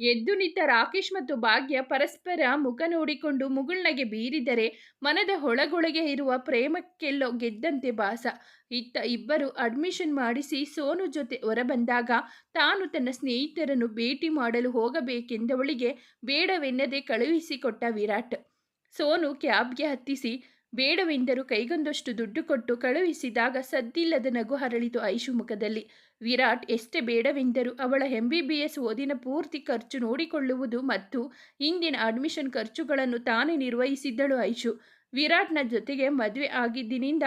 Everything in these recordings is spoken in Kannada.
ಎದ್ದು ನಿಂತ ರಾಕೇಶ್ ಮತ್ತು ಭಾಗ್ಯ ಪರಸ್ಪರ ಮುಖ ನೋಡಿಕೊಂಡು ಮುಗುಳ್ನಗೆ ಬೀರಿದರೆ ಮನದ ಒಳಗೊಳಗೆ ಇರುವ ಪ್ರೇಮಕ್ಕೆಲ್ಲೋ ಗೆದ್ದಂತೆ ಭಾಸ. ಇತ್ತ ಇಬ್ಬರು ಅಡ್ಮಿಷನ್ ಮಾಡಿಸಿ ಸೋನು ಜೊತೆ ಹೊರಬಂದಾಗ ತಾನು ತನ್ನ ಸ್ನೇಹಿತರನ್ನು ಭೇಟಿ ಮಾಡಲು ಹೋಗಬೇಕೆಂದವಳಿಗೆ ಬೇಡವೆನ್ನದೆ ಕಳುಹಿಸಿಕೊಟ್ಟ ವಿರಾಟ್. ಸೋನು ಕ್ಯಾಬ್ಗೆ ಹತ್ತಿಸಿ, ಬೇಡವೆಂದರೂ ಕೈಗೊಂದಷ್ಟು ದುಡ್ಡು ಕೊಟ್ಟು ಕಳುಹಿಸಿದಾಗ ಸದ್ದಿಲ್ಲದ ನಗು ಹರಳಿತು ಐಶು ಮುಖದಲ್ಲಿ. ವಿರಾಟ್ ಎಷ್ಟೇ ಬೇಡವೆಂದರೂ ಅವಳ ಎಂ ಬಿ ಬಿ ಎಸ್ ಓದಿನ ಪೂರ್ತಿ ಖರ್ಚು ನೋಡಿಕೊಳ್ಳುವುದು ಮತ್ತು ಇಂದಿನ ಅಡ್ಮಿಷನ್ ಖರ್ಚುಗಳನ್ನು ತಾನೇ ನಿರ್ವಹಿಸಿದ್ದಳು ಐಶು. ವಿರಾಟ್ನ ಜೊತೆಗೆ ಮದುವೆ ಆಗಿದ್ದಿನಿಂದ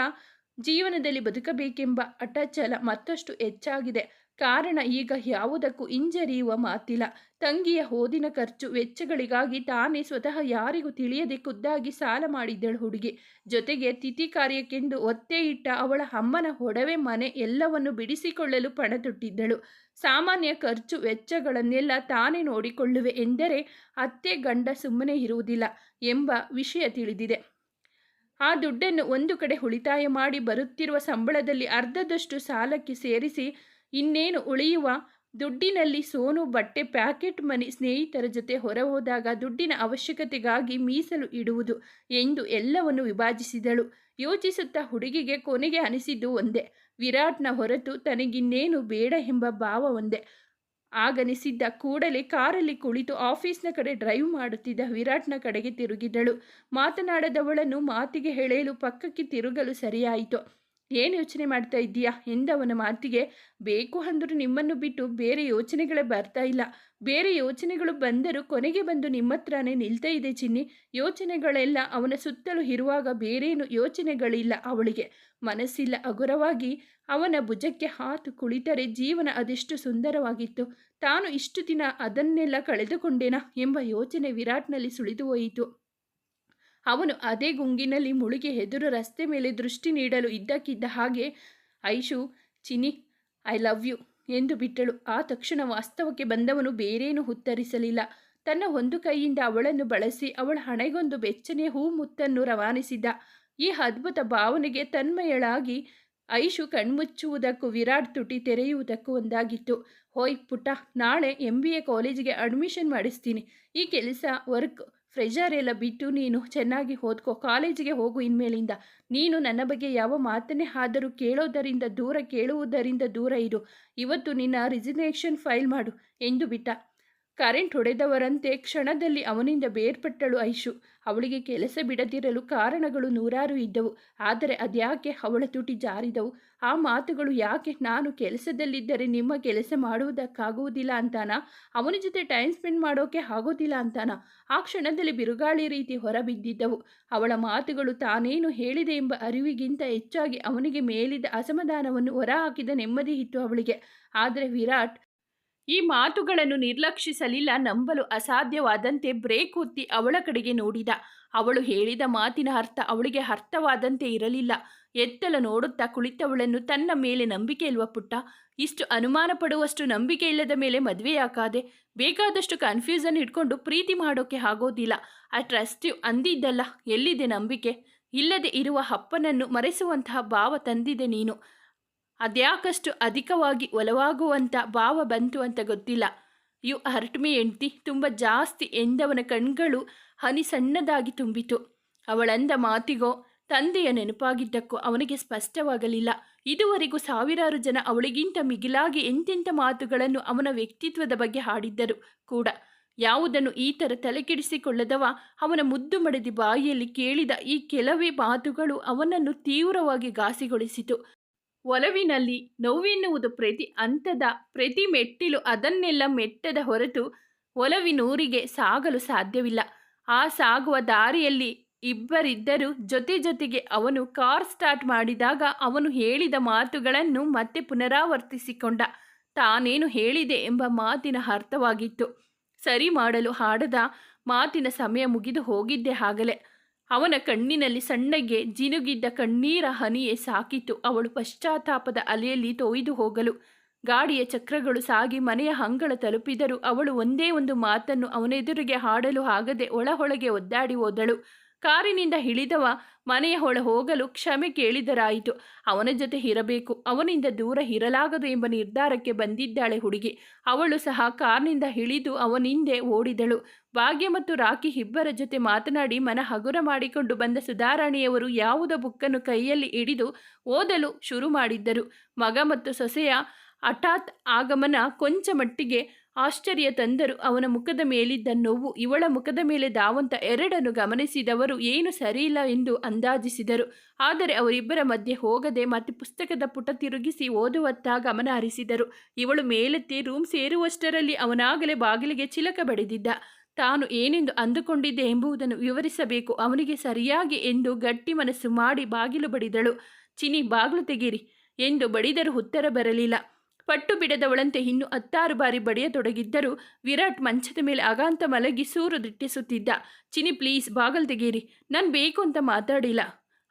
ಜೀವನದಲ್ಲಿ ಬದುಕಬೇಕೆಂಬ ಅಟಚಲ ಮತ್ತಷ್ಟು ಹೆಚ್ಚಾಗಿದೆ. ಕಾರಣ ಈಗ ಯಾವುದಕ್ಕೂ ಹಿಂಜರಿಯುವ ಮಾತಿಲ್ಲ. ತಂಗಿಯ ಓದಿನ ಖರ್ಚು ವೆಚ್ಚಗಳಿಗಾಗಿ ತಾನೇ ಸ್ವತಃ ಯಾರಿಗೂ ತಿಳಿಯದೆ ಖುದ್ದಾಗಿ ಸಾಲ ಮಾಡಿದ್ದಳು ಹುಡುಗಿ. ಜೊತೆಗೆ ತಿಥಿ ಕಾರ್ಯಕ್ಕೆಂದು ಒತ್ತೆ ಇಟ್ಟ ಅವಳ ಅಮ್ಮನ ಒಡವೆ ಮನೆ ಎಲ್ಲವನ್ನು ಬಿಡಿಸಿಕೊಳ್ಳಲು ಪಣ ತೊಟ್ಟಿದ್ದಳು ಸಾಮಾನ್ಯ ಖರ್ಚು ವೆಚ್ಚಗಳನ್ನೆಲ್ಲ ತಾನೇ ನೋಡಿಕೊಳ್ಳುವೆ ಎಂದರೆ ಅತ್ತೆ ಗಂಡ ಸುಮ್ಮನೆ ಇರುವುದಿಲ್ಲ ಎಂಬ ವಿಷಯ ತಿಳಿದಿದೆ. ಆ ದುಡ್ಡನ್ನು ಒಂದು ಕಡೆ ಉಳಿತಾಯ ಮಾಡಿ ಬರುತ್ತಿರುವ ಸಂಬಳದಲ್ಲಿ ಅರ್ಧದಷ್ಟು ಸಾಲಕ್ಕೆ ಸೇರಿಸಿ ಇನ್ನೇನು ಉಳಿಯುವ? ದುಡ್ಡಿನಲ್ಲಿ ಸೋನು ಬಟ್ಟೆ ಪ್ಯಾಕೆಟ್ ಮನಿ ಸ್ನೇಹಿತರ ಜೊತೆ ಹೊರ ಹೋದಾಗ ದುಡ್ಡಿನ ಅವಶ್ಯಕತೆಗಾಗಿ ಮೀಸಲು ಇಡುವುದು ಎಂದು ಎಲ್ಲವನ್ನು ವಿಭಾಜಿಸಿದಳು. ಯೋಚಿಸುತ್ತಾ ಹುಡುಗಿಗೆ ಕೊನೆಗೆ ಅನಿಸಿದ್ದು ಒಂದೇ. ವಿರಾಟ್ನ ಹೊರತು ತನಗಿನ್ನೇನು ಬೇಡ ಎಂಬ ಭಾವ ಒಂದೇ. ಆಗನಿಸಿದ್ದ ಕೂಡಲೇ ಕಾರಲ್ಲಿ ಕುಳಿತು ಆಫೀಸ್ನ ಕಡೆ ಡ್ರೈವ್ ಮಾಡುತ್ತಿದ್ದ ವಿರಾಟ್ನ ಕಡೆಗೆ ತಿರುಗಿದಳು. ಮಾತನಾಡದವಳನ್ನು ಮಾತಿಗೆ ಹೇಳಲು ಪಕ್ಕಕ್ಕೆ ತಿರುಗಲು ಸರಿಯಾಯಿತು. ಏನು ಯೋಚನೆ ಮಾಡ್ತಾ ಇದ್ದೀಯಾ? ಎಂದವನ ಮಾತಿಗೆ, ಬೇಕು ಅಂದರೂ ನಿಮ್ಮನ್ನು ಬಿಟ್ಟು ಬೇರೆ ಯೋಚನೆಗಳೇ ಬರ್ತಾ ಇಲ್ಲ. ಬೇರೆ ಯೋಚನೆಗಳು ಬಂದರೂ ಕೊನೆಗೆ ಬಂದು ನಿಮ್ಮ ಹತ್ರನೇ ನಿಲ್ತಾ ಇದೆ ಚಿನ್ನಿ. ಯೋಚನೆಗಳೆಲ್ಲ ಅವನ ಸುತ್ತಲೂ ಇರುವಾಗ ಬೇರೇನು ಯೋಚನೆಗಳಿಲ್ಲ ಅವಳಿಗೆ. ಮನಸ್ಸಿಲ್ಲ ಹಗುರವಾಗಿ ಅವನ ಭುಜಕ್ಕೆ ಹಾತು ಕುಳಿತರೆ ಜೀವನ ಅದೆಷ್ಟು ಸುಂದರವಾಗಿತ್ತು. ತಾನು ಇಷ್ಟು ದಿನ ಅದನ್ನೆಲ್ಲ ಕಳೆದುಕೊಂಡೇನಾ ಎಂಬ ಯೋಚನೆ ವಿರಾಟ್ನಲ್ಲಿ ಸುಳಿದು ಹೋಯಿತು. ಅವನು ಅದೇ ಗುಂಗಿನಲ್ಲಿ ಮುಳುಗಿ ಎದುರು ರಸ್ತೆ ಮೇಲೆ ದೃಷ್ಟಿ ನೀಡಲು ಇದ್ದಕ್ಕಿದ್ದ ಹಾಗೆ, Aishu Chini I love you ಎಂದು ಬಿಟ್ಟಳು. ಆ ತಕ್ಷಣ ವಾಸ್ತವಕ್ಕೆ ಬಂದವನು ಬೇರೇನು ಉತ್ತರಿಸಲಿಲ್ಲ. ತನ್ನ ಒಂದು ಕೈಯಿಂದ ಅವಳನ್ನು ಬಳಸಿ ಅವಳ ಹಣೆಗೊಂದು ಬೆಚ್ಚನೆಯ ಹೂ ಮುತ್ತನ್ನು ರವಾನಿಸಿದ್ದ ಈ ಅದ್ಭುತ ಭಾವನೆಗೆ ತನ್ಮಯಳಾಗಿ ಐಶು ಕಣ್ಮುಚ್ಚುವುದಕ್ಕೂ ವಿರಾಟ್ ತುಟಿ ತೆರೆಯುವುದಕ್ಕೂ ಒಂದಾಗಿತ್ತು. ಹೋಯ್ ಪುಟ ನಾಳೆ ಎಂ ಬಿ ಎ ಕಾಲೇಜಿಗೆ ಅಡ್ಮಿಷನ್ ಮಾಡಿಸ್ತೀನಿ. ಈ ಕೆಲಸ ವರ್ಕ್ ಫ್ರೆಷರ್ ಎಲ್ಲ ಬಿಟ್ಟು ನೀನು ಚೆನ್ನಾಗಿ ಓದ್ಕೋ, ಕಾಲೇಜಿಗೆ ಹೋಗು ಇನ್ಮೇಲಿಂದ. ನೀನು ನನ್ನ ಬಗ್ಗೆ ಯಾವ ಮಾತನ್ನೇ ಆದರೂ ಕೇಳೋದರಿಂದ ದೂರ, ಕೇಳುವುದರಿಂದ ದೂರ ಇರು. ಇವತ್ತು ನಿನ್ನ ರಿಸಿಗ್ನೇಷನ್ ಫೈಲ್ ಮಾಡು ಎಂದು ಬಿಟ್ಟ. ಕರೆಂಟ್ ಹೊಡೆದವರಂತೆ ಕ್ಷಣದಲ್ಲಿ ಅವನಿಂದ ಬೇರ್ಪಟ್ಟಳು ಐಶು. ಅವಳಿಗೆ ಕೆಲಸ ಬಿಡದಿರಲು ಕಾರಣಗಳು ನೂರಾರು ಇದ್ದವು. ಆದರೆ ಅದ್ಯಾಕೆ ಅವಳ ತುಟಿ ಜಾರಿದವು? ಆ ಮಾತುಗಳು ಯಾಕೆ ನಾನು ಕೆಲಸದಲ್ಲಿದ್ದರೆ ನಿಮ್ಮ ಕೆಲಸ ಮಾಡುವುದಕ್ಕಾಗುವುದಿಲ್ಲ ಅಂತಾನ? ಅವನ ಜೊತೆ ಟೈಮ್ ಸ್ಪೆಂಡ್ ಮಾಡೋಕೆ ಆಗೋದಿಲ್ಲ ಅಂತಾನ? ಆ ಕ್ಷಣದಲ್ಲಿ ಬಿರುಗಾಳಿ ರೀತಿ ಹೊರಬಿದ್ದಿದ್ದವು. ಅವಳ ಮಾತುಗಳು ತಾನೇನು ಹೇಳಿದೆ ಎಂಬ ಅರಿವಿಗಿಂತ ಹೆಚ್ಚಾಗಿ ಅವನಿಗೆ ಮೇಲಿದ ಅಸಮಾಧಾನವನ್ನು ಹೊರಹಾಕಿದ ನೆಮ್ಮದಿ ಇತ್ತು ಅವಳಿಗೆ. ಆದರೆ ವಿರಾಟ್ ಈ ಮಾತುಗಳನ್ನು ನಿರ್ಲಕ್ಷಿಸಲಿಲ್ಲ, ನಂಬಲು ಅಸಾಧ್ಯವಾದಂತೆ ಬ್ರೇಕ್ ಒತ್ತಿ ಅವಳ ಕಡೆಗೆ ನೋಡಿದ. ಅವಳು ಹೇಳಿದ ಮಾತಿನ ಅರ್ಥ ಅವಳಿಗೆ ಅರ್ಥವಾದಂತೆ ಇರಲಿಲ್ಲ. ಎತ್ತಲ ನೋಡುತ್ತಾ ಕುಳಿತವಳನ್ನು ತನ್ನ ಮೇಲೆ ನಂಬಿಕೆ ಇಲ್ವ ಪುಟ್ಟ? ಇಷ್ಟು ಅನುಮಾನ ಪಡುವಷ್ಟು ನಂಬಿಕೆ ಇಲ್ಲದ ಮೇಲೆ ಮದುವೆಯಾಕಾದೆ ಬೇಕಾದಷ್ಟು ಕನ್ಫ್ಯೂಸನ್ ಇಟ್ಕೊಂಡು ಪ್ರೀತಿ ಮಾಡೋಕೆ ಆಗೋದಿಲ್ಲ. ಆ ಟ್ರಸ್ಟ್ ಯು ಅಂದಿದ್ದಲ್ಲ, ಎಲ್ಲಿದೆ ನಂಬಿಕೆ? ಇಲ್ಲದೆ ಇರುವ ಅಪ್ಪನನ್ನು ಮರೆಸುವಂತಹ ಭಾವ ತಂದಿದೆ ನೀನು. ಅದ್ಯಾಕಷ್ಟು ಅಧಿಕವಾಗಿ ಒಲವಾಗುವಂಥ ಭಾವ ಬಂತು ಅಂತ ಗೊತ್ತಿಲ್ಲ. ಯು ಹರ್ಟ್ ಮೀ ಎಂಟಿ ತುಂಬ ಜಾಸ್ತಿ ಎಂದವನ ಕಣ್ಗಳು ಹನಿ ಸಣ್ಣದಾಗಿ ತುಂಬಿತು. ಅವಳಂದ ಮಾತಿಗೋ, ತಂದೆಯ ನೆನಪಾಗಿದ್ದಕ್ಕೂ ಅವನಿಗೆ ಸ್ಪಷ್ಟವಾಗಲಿಲ್ಲ. ಇದುವರೆಗೂ ಸಾವಿರಾರು ಜನ ಅವಳಿಗಿಂತ ಮಿಗಿಲಾಗಿ ಎಂತೆಂಥ ಮಾತುಗಳನ್ನು ಅವನ ವ್ಯಕ್ತಿತ್ವದ ಬಗ್ಗೆ ಹಾಡಿದ್ದರು ಕೂಡ. ಯಾವುದನ್ನು ಈ ಥರ ತಲೆಕೆಡಿಸಿಕೊಳ್ಳದವ? ಅವನ ಮುದ್ದು ಮಡದಿ ಬಾಯಿಯಲ್ಲಿ ಕೇಳಿದ ಈ ಕೆಲವೇ ಮಾತುಗಳು ಅವನನ್ನು ತೀವ್ರವಾಗಿ ಘಾಸಿಗೊಳಿಸಿತು. ಒಲವಿನಲ್ಲಿ ನೋವೆನ್ನುವುದು ಪ್ರತಿ ಹಂತದ, ಪ್ರತಿ ಮೆಟ್ಟಿಲು ಅದನ್ನೆಲ್ಲ ಮೆಟ್ಟದ ಹೊರತು ಒಲವಿನೂರಿಗೆ ಸಾಗಲು ಸಾಧ್ಯವಿಲ್ಲ. ಆ ಸಾಗುವ ದಾರಿಯಲ್ಲಿ ಇಬ್ಬರಿದ್ದರೂ ಜೊತೆ ಜೊತೆಗೆ ಅವನು ಕಾರ್ ಸ್ಟಾರ್ಟ್ ಮಾಡಿದಾಗ ಅವನು ಹೇಳಿದ ಮಾತುಗಳನ್ನು ಮತ್ತೆ ಪುನರಾವರ್ತಿಸಿಕೊಂಡ. ತಾನೇನು ಹೇಳಿದೆ ಎಂಬ ಮಾತಿನ ಅರ್ಥವಾಗಿತ್ತು. ಸರಿ ಮಾಡಲು ಹಾಡದ ಮಾತಿನ ಸಮಯ ಮುಗಿದು ಹೋಗಿದ್ದೆ ಆಗಲೇ. ಅವನ ಕಣ್ಣಿನಲ್ಲಿ ಸಣ್ಣಗೆ ಜಿನುಗಿದ್ದ ಕಣ್ಣೀರ ಹನಿಯೇ ಸಾಕಿತು. ಅವಳು ಪಶ್ಚಾತ್ತಾಪದ ಅಲೆಯಲ್ಲಿ ತೊಯ್ದು ಹೋಗಲು. ಗಾಡಿಯ ಚಕ್ರಗಳು ಸಾಗಿ ಮನೆಯ ಹಂಗಳ ತಲುಪಿದರು. ಅವಳು ಒಂದೇ ಒಂದು ಮಾತನ್ನು ಅವನೆದುರಿಗೆ ಹಾಡಲು ಆಗದೆ ಒಳಹೊಳಗೆ ಒದ್ದಾಡಿ ಹೋದಳು. ಕಾರಿನಿಂದ ಇಳಿದವ ಮನೆಯ ಹೊಳೆ ಹೋಗಲು ಕ್ಷಮೆ ಕೇಳಿದರಾಯಿತು. ಅವನ ಜೊತೆ ಇರಬೇಕು, ಅವನಿಂದ ದೂರ ಇರಲಾಗದು ಎಂಬ ನಿರ್ಧಾರಕ್ಕೆ ಬಂದಿದ್ದಾಳೆ ಹುಡುಗಿ. ಅವಳು ಸಹ ಕಾರ್ನಿಂದ ಇಳಿದು ಅವನಿಂದೆ ಓಡಿದಳು. ಭಾಗ್ಯ ಮತ್ತು ರಾಕಿ ಇಬ್ಬರ ಜೊತೆ ಮಾತನಾಡಿ ಮನ ಹಗುರ ಮಾಡಿಕೊಂಡು ಬಂದ ಸುಧಾರಾಣಿಯವರು ಯಾವುದೋ ಬುಕ್ಕನ್ನು ಕೈಯಲ್ಲಿ ಹಿಡಿದು ಓದಲು ಶುರು ಮಾಡಿದ್ದರು. ಮಗ ಮತ್ತು ಸೊಸೆಯ ಹಠಾತ್ ಆಗಮನ ಕೊಂಚ ಮಟ್ಟಿಗೆ ಆಶ್ಚರ್ಯ ತಂದರು. ಅವನ ಮುಖದ ಮೇಲಿದ್ದ ನೋವು, ಇವಳ ಮುಖದ ಮೇಲೆ ದಾವಂತ ಎರಡನ್ನು ಗಮನಿಸಿದವರು ಏನು ಸರಿಯಿಲ್ಲ ಎಂದು ಅಂದಾಜಿಸಿದರು. ಆದರೆ ಅವರಿಬ್ಬರ ಮಧ್ಯೆ ಹೋಗದೆ ಮತ್ತೆ ಪುಸ್ತಕದ ಪುಟ ತಿರುಗಿಸಿ ಓದುವತ್ತ ಗಮನ ಹರಿಸಿದರು ಇವಳು ಮೇಲೆತ್ತಿ ರೂಮ್ ಸೇರುವಷ್ಟರಲ್ಲಿ ಅವನಾಗಲೇ ಬಾಗಿಲಿಗೆ ಚಿಲಕ ಬಡಿದಿದ್ದ. ತಾನು ಏನೆಂದು ಅಂದುಕೊಂಡಿದ್ದೆ ಎಂಬುದನ್ನು ವಿವರಿಸಬೇಕು. ಅವನಿಗೆ ಸರಿಯಾಗಿ ಎಂದು ಗಟ್ಟಿ ಮನಸ್ಸು ಮಾಡಿ ಬಾಗಿಲು ಬಡಿದಳು. ಚಿನಿ ಬಾಗಿಲು ತೆಗೀರಿ ಎಂದು ಬಡಿದರೂ ಉತ್ತರ ಬರಲಿಲ್ಲ. ಪಟ್ಟು ಬಿಡದವಳಂತೆ ಇನ್ನು ಹತ್ತಾರು ಬಾರಿ ಬಡಿಯತೊಡಗಿದ್ದರೂ ವಿರಾಟ್ ಮಂಚದ ಮೇಲೆ ಅಗಾಂತ ಮಲಗಿ ಸೂರು ದಿಟ್ಟಿಸುತ್ತಿದ್ದ. ಚಿನಿ ಪ್ಲೀಸ್ ಬಾಗಲ್ ತೆಗೀರಿ. ನಾನು ಬೇಕು ಅಂತ ಮಾತಾಡಿಲ್ಲ.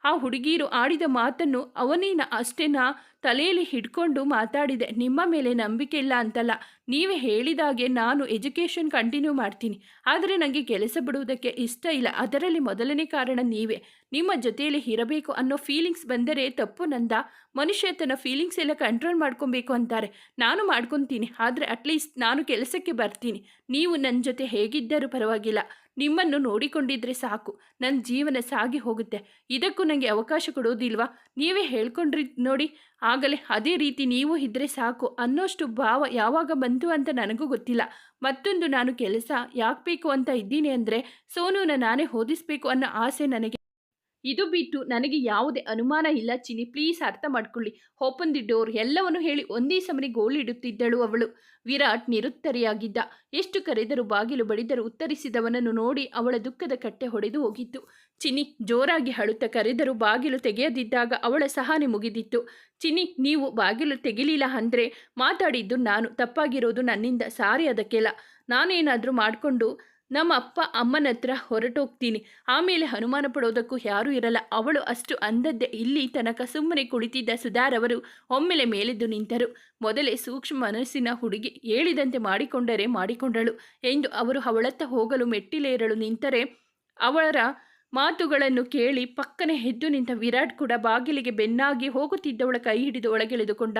ಆ ಹುಡುಗೀರು ಆಡಿದ ಮಾತನ್ನು ಅವನೇನ ಅಷ್ಟೇನ ತಲೆಯಲ್ಲಿ ಹಿಡ್ಕೊಂಡು ಮಾತಾಡಿದೆ. ನಿಮ್ಮ ಮೇಲೆ ನಂಬಿಕೆ ಇಲ್ಲ ಅಂತಲ್ಲ. ನೀವೇ ಹೇಳಿದಾಗೆ ನಾನು ಎಜುಕೇಷನ್ ಕಂಟಿನ್ಯೂ ಮಾಡ್ತೀನಿ. ಆದರೆ ನನಗೆ ಕೆಲಸ ಬಿಡುವುದಕ್ಕೆ ಇಷ್ಟ ಇಲ್ಲ. ಅದರಲ್ಲಿ ಮೊದಲನೇ ಕಾರಣ ನೀವೇ. ನಿಮ್ಮ ಜೊತೆಯಲ್ಲಿ ಇರಬೇಕು ಅನ್ನೋ ಫೀಲಿಂಗ್ಸ್ ಬಂದರೆ ತಪ್ಪು ನಂದ. ಮನುಷ್ಯ ತನ್ನ ಫೀಲಿಂಗ್ಸ್ ಎಲ್ಲ ಕಂಟ್ರೋಲ್ ಮಾಡ್ಕೊಬೇಕು ಅಂತಾರೆ. ನಾನು ಮಾಡ್ಕೊತೀನಿ. ಆದರೆ ಅಟ್ಲೀಸ್ಟ್ ನಾನು ಕೆಲಸಕ್ಕೆ ಬರ್ತೀನಿ. ನೀವು ನನ್ನ ಜೊತೆ ಹೇಗಿದ್ದರೂ ಪರವಾಗಿಲ್ಲ. ನಿಮ್ಮನ್ನು ನೋಡಿಕೊಂಡಿದ್ರೆ ಸಾಕು. ನನ್ನ ಜೀವನ ಸಾಗಿ ಹೋಗುತ್ತೆ. ಇದಕ್ಕೂ ನನಗೆ ಅವಕಾಶ ಕೊಡೋದಿಲ್ವಾ? ನೀವೇ ಹೇಳ್ಕೊಂಡ್ರಿ ನೋಡಿ. ಆಗಲೇ ಅದೇ ರೀತಿ ನೀವು ಇದ್ದರೆ ಸಾಕು ಅನ್ನೋಷ್ಟು ಭಾವ ಯಾವಾಗ ಬಂತು ಅಂತ ನನಗೂ ಗೊತ್ತಿಲ್ಲ. ಮತ್ತೊಂದು ನಾನು ಕೆಲಸ ಯಾಕೆ ಬೇಕು ಅಂತ ಇದ್ದೀನಿ ಅಂದರೆ ಸೋನುನ ನಾನೇ ಓದಿಸ್ಬೇಕು ಅನ್ನೋ ಆಸೆ ನನಗೆ ಇದು ಬಿಟ್ಟು ನನಗೆ ಯಾವುದೇ ಅನುಮಾನ ಇಲ್ಲ ಚಿನಿ ಪ್ಲೀಸ್ ಅರ್ಥ ಮಾಡ್ಕೊಳ್ಳಿ. Open the door. ಎಲ್ಲವನ್ನು ಹೇಳಿ ಒಂದೇ ಸಮನೆ ಗೋಳಿಡುತ್ತಿದ್ದಳು ಅವಳು. ವಿರಾಟ್ ನಿರುತ್ತರಿಯಾಗಿದ್ದ. ಎಷ್ಟು ಕರೆದರೂ, ಬಾಗಿಲು ಬಡಿದರೂ ಉತ್ತರಿಸಿದವನನ್ನು ನೋಡಿ ಅವಳ ದುಃಖದ ಕಟ್ಟೆ ಹೊಡೆದು ಹೋಗಿತ್ತು. ಚಿನಿ ಜೋರಾಗಿ ಅಳುತ್ತಾ ಕರೆದರೂ ಬಾಗಿಲು ತೆಗೆಯದಿದ್ದಾಗ ಅವಳ ಸಹನೆ ಮುಗಿದಿತ್ತು. ಚಿನಿ ನೀವು ಬಾಗಿಲು ತೆಗಿಲಿಲ್ಲ ಅಂದರೆ ಮಾತಾಡಿದ್ದು ನಾನು ತಪ್ಪಾಗಿರೋದು ನನ್ನಿಂದ ಸಾರಿ ಅದಕ್ಕೆಲ್ಲ. ನಾನೇನಾದರೂ ಮಾಡಿಕೊಂಡು ನಮ್ಮ ಅಪ್ಪ ಅಮ್ಮನ ಹತ್ರ ಹೊರಟೋಗ್ತೀನಿ. ಆಮೇಲೆ ಅನುಮಾನ ಪಡೋದಕ್ಕೂ ಯಾರೂ ಇರಲ್ಲ. ಅವಳು ಅಷ್ಟು ಅಂದದ್ದೇ ಇಲ್ಲಿ ತನಕ ಸುಮ್ಮನೆ ಕುಳಿತಿದ್ದ ಸುಧಾರವರು ಒಮ್ಮೆಲೆ ಮೇಲೆದ್ದು ನಿಂತರು. ಮೊದಲೇ ಸೂಕ್ಷ್ಮ ಮನಸ್ಸಿನ ಹುಡುಗಿ ಹೇಳಿದಂತೆ ಮಾಡಿಕೊಂಡರೆ ಮಾಡಿಕೊಂಡಳು ಎಂದು ಅವರು ಅವಳತ್ತ ಹೋಗಲು ಮೆಟ್ಟಿಲೇರಲು ನಿಂತರೆ ಅವಳ ಮಾತುಗಳನ್ನು ಕೇಳಿ ಪಕ್ಕನೆ ಎದ್ದು ನಿಂತ ವಿರಾಟ್ ಕೂಡ ಬಾಗಿಲಿಗೆ ಬೆನ್ನಾಗಿ ಹೋಗುತ್ತಿದ್ದವಳ ಕೈ ಹಿಡಿದು ಒಳಗೆಳೆದುಕೊಂಡ.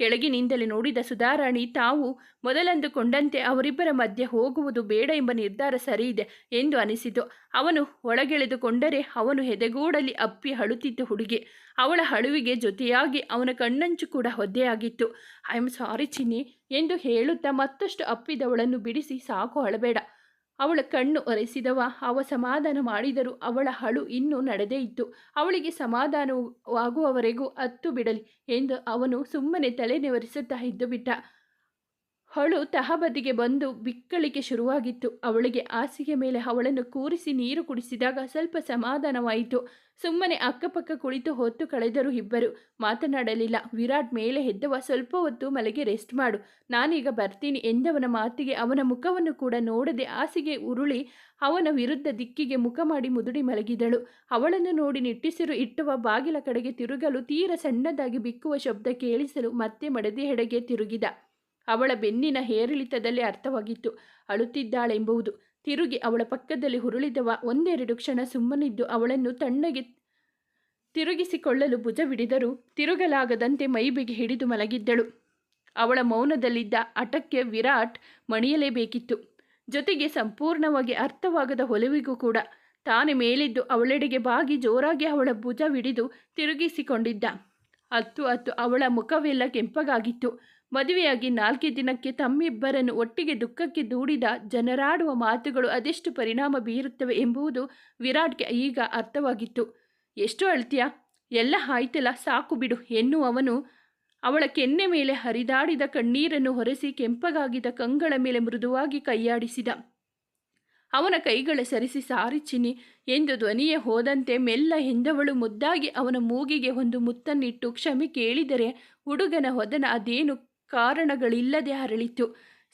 ಕೆಳಗಿನಿಂದಲೇ ನೋಡಿದ ಸುಧಾರಾಣಿ, ತಾವು ಮೊದಲಂದುಕೊಂಡಂತೆ ಅವರಿಬ್ಬರ ಮಧ್ಯೆ ಹೋಗುವುದು ಬೇಡ ಎಂಬ ನಿರ್ಧಾರ ಸರಿಯಿದೆ ಎಂದು ಅನಿಸಿತು. ಅವನು ಒಳಗೆಳೆದುಕೊಂಡರೆ ಅವನು ಹೆದೆಗೂಡಲಿ ಅಪ್ಪಿ ಹಳುತ್ತಿದ್ದ ಹುಡುಗಿ. ಅವಳ ಹಳುವಿಗೆ ಜೊತೆಯಾಗಿ ಅವನ ಕಣ್ಣಂಚು ಕೂಡ ಹೊದ್ದೆಯಾಗಿತ್ತು ಐ ಆಮ್ ಸಾರಿ ಚಿನ್ನಿ ಎಂದು ಹೇಳುತ್ತಾ ಮತ್ತಷ್ಟು ಅಪ್ಪಿದವಳನ್ನು ಬಿಡಿಸಿ ಸಾಕು ಅಳಬೇಡ. ಅವಳ ಕಣ್ಣು ಒರೆಸಿದವ, ಅವ ಸಮಾಧಾನ ಮಾಡಿದರೂ ಅವಳ ಹಳು ಇನ್ನೂ ನಡೆದೇ ಇತ್ತು. ಅವಳಿಗೆ ಸಮಾಧಾನವಾಗುವವರೆಗೂ ಹತ್ತು ಬಿಡಲಿ ಎಂದು ಅವನು ಸುಮ್ಮನೆ ತಲೆ ನೆವರಿಸುತ್ತಾ ಇದ್ದು ಬಿಟ್ಟ ಹಳು ತಹಬದಿಗೆ ಬಂದು ಬಿಕ್ಕಳಿಕೆ ಶುರುವಾಗಿತ್ತು. ಅವಳಿಗೆ ಹಾಸಿಗೆ ಮೇಲೆ ಅವಳನ್ನು ಕೂರಿಸಿ ನೀರು ಕುಡಿಸಿದಾಗ ಸ್ವಲ್ಪ ಸಮಾಧಾನವಾಯಿತು. ಸುಮ್ಮನೆ ಅಕ್ಕಪಕ್ಕ ಕುಳಿತು ಹೊತ್ತು ಕಳೆದರು ಇಬ್ಬರು ಮಾತನಾಡಲಿಲ್ಲ. ವಿರಾಟ್ ಮೇಲೆ ಎದ್ದವ ಸ್ವಲ್ಪ ಹೊತ್ತು ಮಲಗೆ ರೆಸ್ಟ್ ಮಾಡು. ನಾನೀಗ ಬರ್ತೀನಿ ಎಂದವನ ಮಾತಿಗೆ ಅವನ ಮುಖವನ್ನು ಕೂಡ ನೋಡದೆ ಹಾಸಿಗೆ ಉರುಳಿ ಅವನ ವಿರುದ್ಧ ದಿಕ್ಕಿಗೆ ಮುಖ ಮಾಡಿ ಮುದುಡಿ ಮಲಗಿದಳು. ಅವಳನ್ನು ನೋಡಿ ನಿಟ್ಟಿಸಿರು ಇಟ್ಟುವ ಬಾಗಿಲ ಕಡೆಗೆ ತಿರುಗಲು ತೀರ ಸಣ್ಣದಾಗಿ ಬಿಕ್ಕುವ ಶಬ್ದ ಕೇಳಿಸಲು ಮತ್ತೆ ಮಡದಿ ಹೆಡೆಗೆ ತಿರುಗಿದ. ಅವಳ ಬೆನ್ನಿನ ಹೇರಿಳಿತದಲ್ಲಿ ಅರ್ಥವಾಗಿತ್ತು. ಅಳುತ್ತಿದ್ದಾಳೆಂಬುವುದು. ತಿರುಗಿ ಅವಳ ಪಕ್ಕದಲ್ಲಿ ಹುರುಳಿದವ ಒಂದೆರಡು ಕ್ಷಣ ಸುಮ್ಮನಿದ್ದು ಅವಳನ್ನು ತಣ್ಣಗೆ ತಿರುಗಿಸಿಕೊಳ್ಳಲು ಭುಜವಿಡಿದರೂ ತಿರುಗಲಾಗದಂತೆ ಮೈಬಿಗೆ ಹಿಡಿದು ಮಲಗಿದ್ದಳು. ಅವಳ ಮೌನದಲ್ಲಿದ್ದ ಅಟಕ್ಕೆ ವಿರಾಟ್ ಮಣಿಯಲೇಬೇಕಿತ್ತು. ಜೊತೆಗೆ ಸಂಪೂರ್ಣವಾಗಿ ಅರ್ಥವಾಗದ ಒಲವಿಗೂ ಕೂಡ. ತಾನೇ ಮೇಲಿದ್ದು ಅವಳೆಡೆಗೆ ಬಾಗಿ ಜೋರಾಗಿ ಅವಳ ಭುಜವಿಡಿದು ತಿರುಗಿಸಿಕೊಂಡಿದ್ದ. ಹತ್ತು ಹತ್ತು ಅವಳ ಮುಖವೆಲ್ಲ ಕೆಂಪಗಾಗಿತ್ತು. ಮದುವೆಯಾಗಿ ನಾಲ್ಕೇ ದಿನಕ್ಕೆ ತಮ್ಮಿಬ್ಬರನ್ನು ಒಟ್ಟಿಗೆ ದುಃಖಕ್ಕೆ ದೂಡಿದ ಜನರಾಡುವ ಮಾತುಗಳು ಅದೆಷ್ಟು ಪರಿಣಾಮ ಬೀರುತ್ತವೆ ಎಂಬುದು ವಿರಾಟ್ಗೆ ಈಗ ಅರ್ಥವಾಗಿತ್ತು. ಎಷ್ಟು ಅಳ್ತೀಯ, ಎಲ್ಲ ಆಯ್ತಲ್ಲ, ಸಾಕು ಬಿಡು, ಎನ್ನುವವನು ಅವಳ ಕೆನ್ನೆ ಮೇಲೆ ಹರಿದಾಡಿದ ಕಣ್ಣೀರನ್ನು ಹೊರೆಸಿ ಕೆಂಪಗಾಗಿದ್ದ ಕಂಗಳ ಮೇಲೆ ಮೃದುವಾಗಿ ಕೈಯಾಡಿಸಿದ. ಅವನ ಕೈಗಳ ಸರಿಸಿ ಸಾರಿ ಎಂದು ಧ್ವನಿಯೇ ಹೋದಂತೆ ಮೆಲ್ಲ ಎಂದವಳು ಮುದ್ದಾಗಿ ಅವನ ಮೂಗಿಗೆ ಒಂದು ಮುತ್ತನ್ನಿಟ್ಟು ಕ್ಷಮೆ ಕೇಳಿದರೆ ಹುಡುಗನ ಹೊದನ ಅದೇನು ಕಾರಣಗಳಿಲ್ಲದೆ ಹರಳಿತು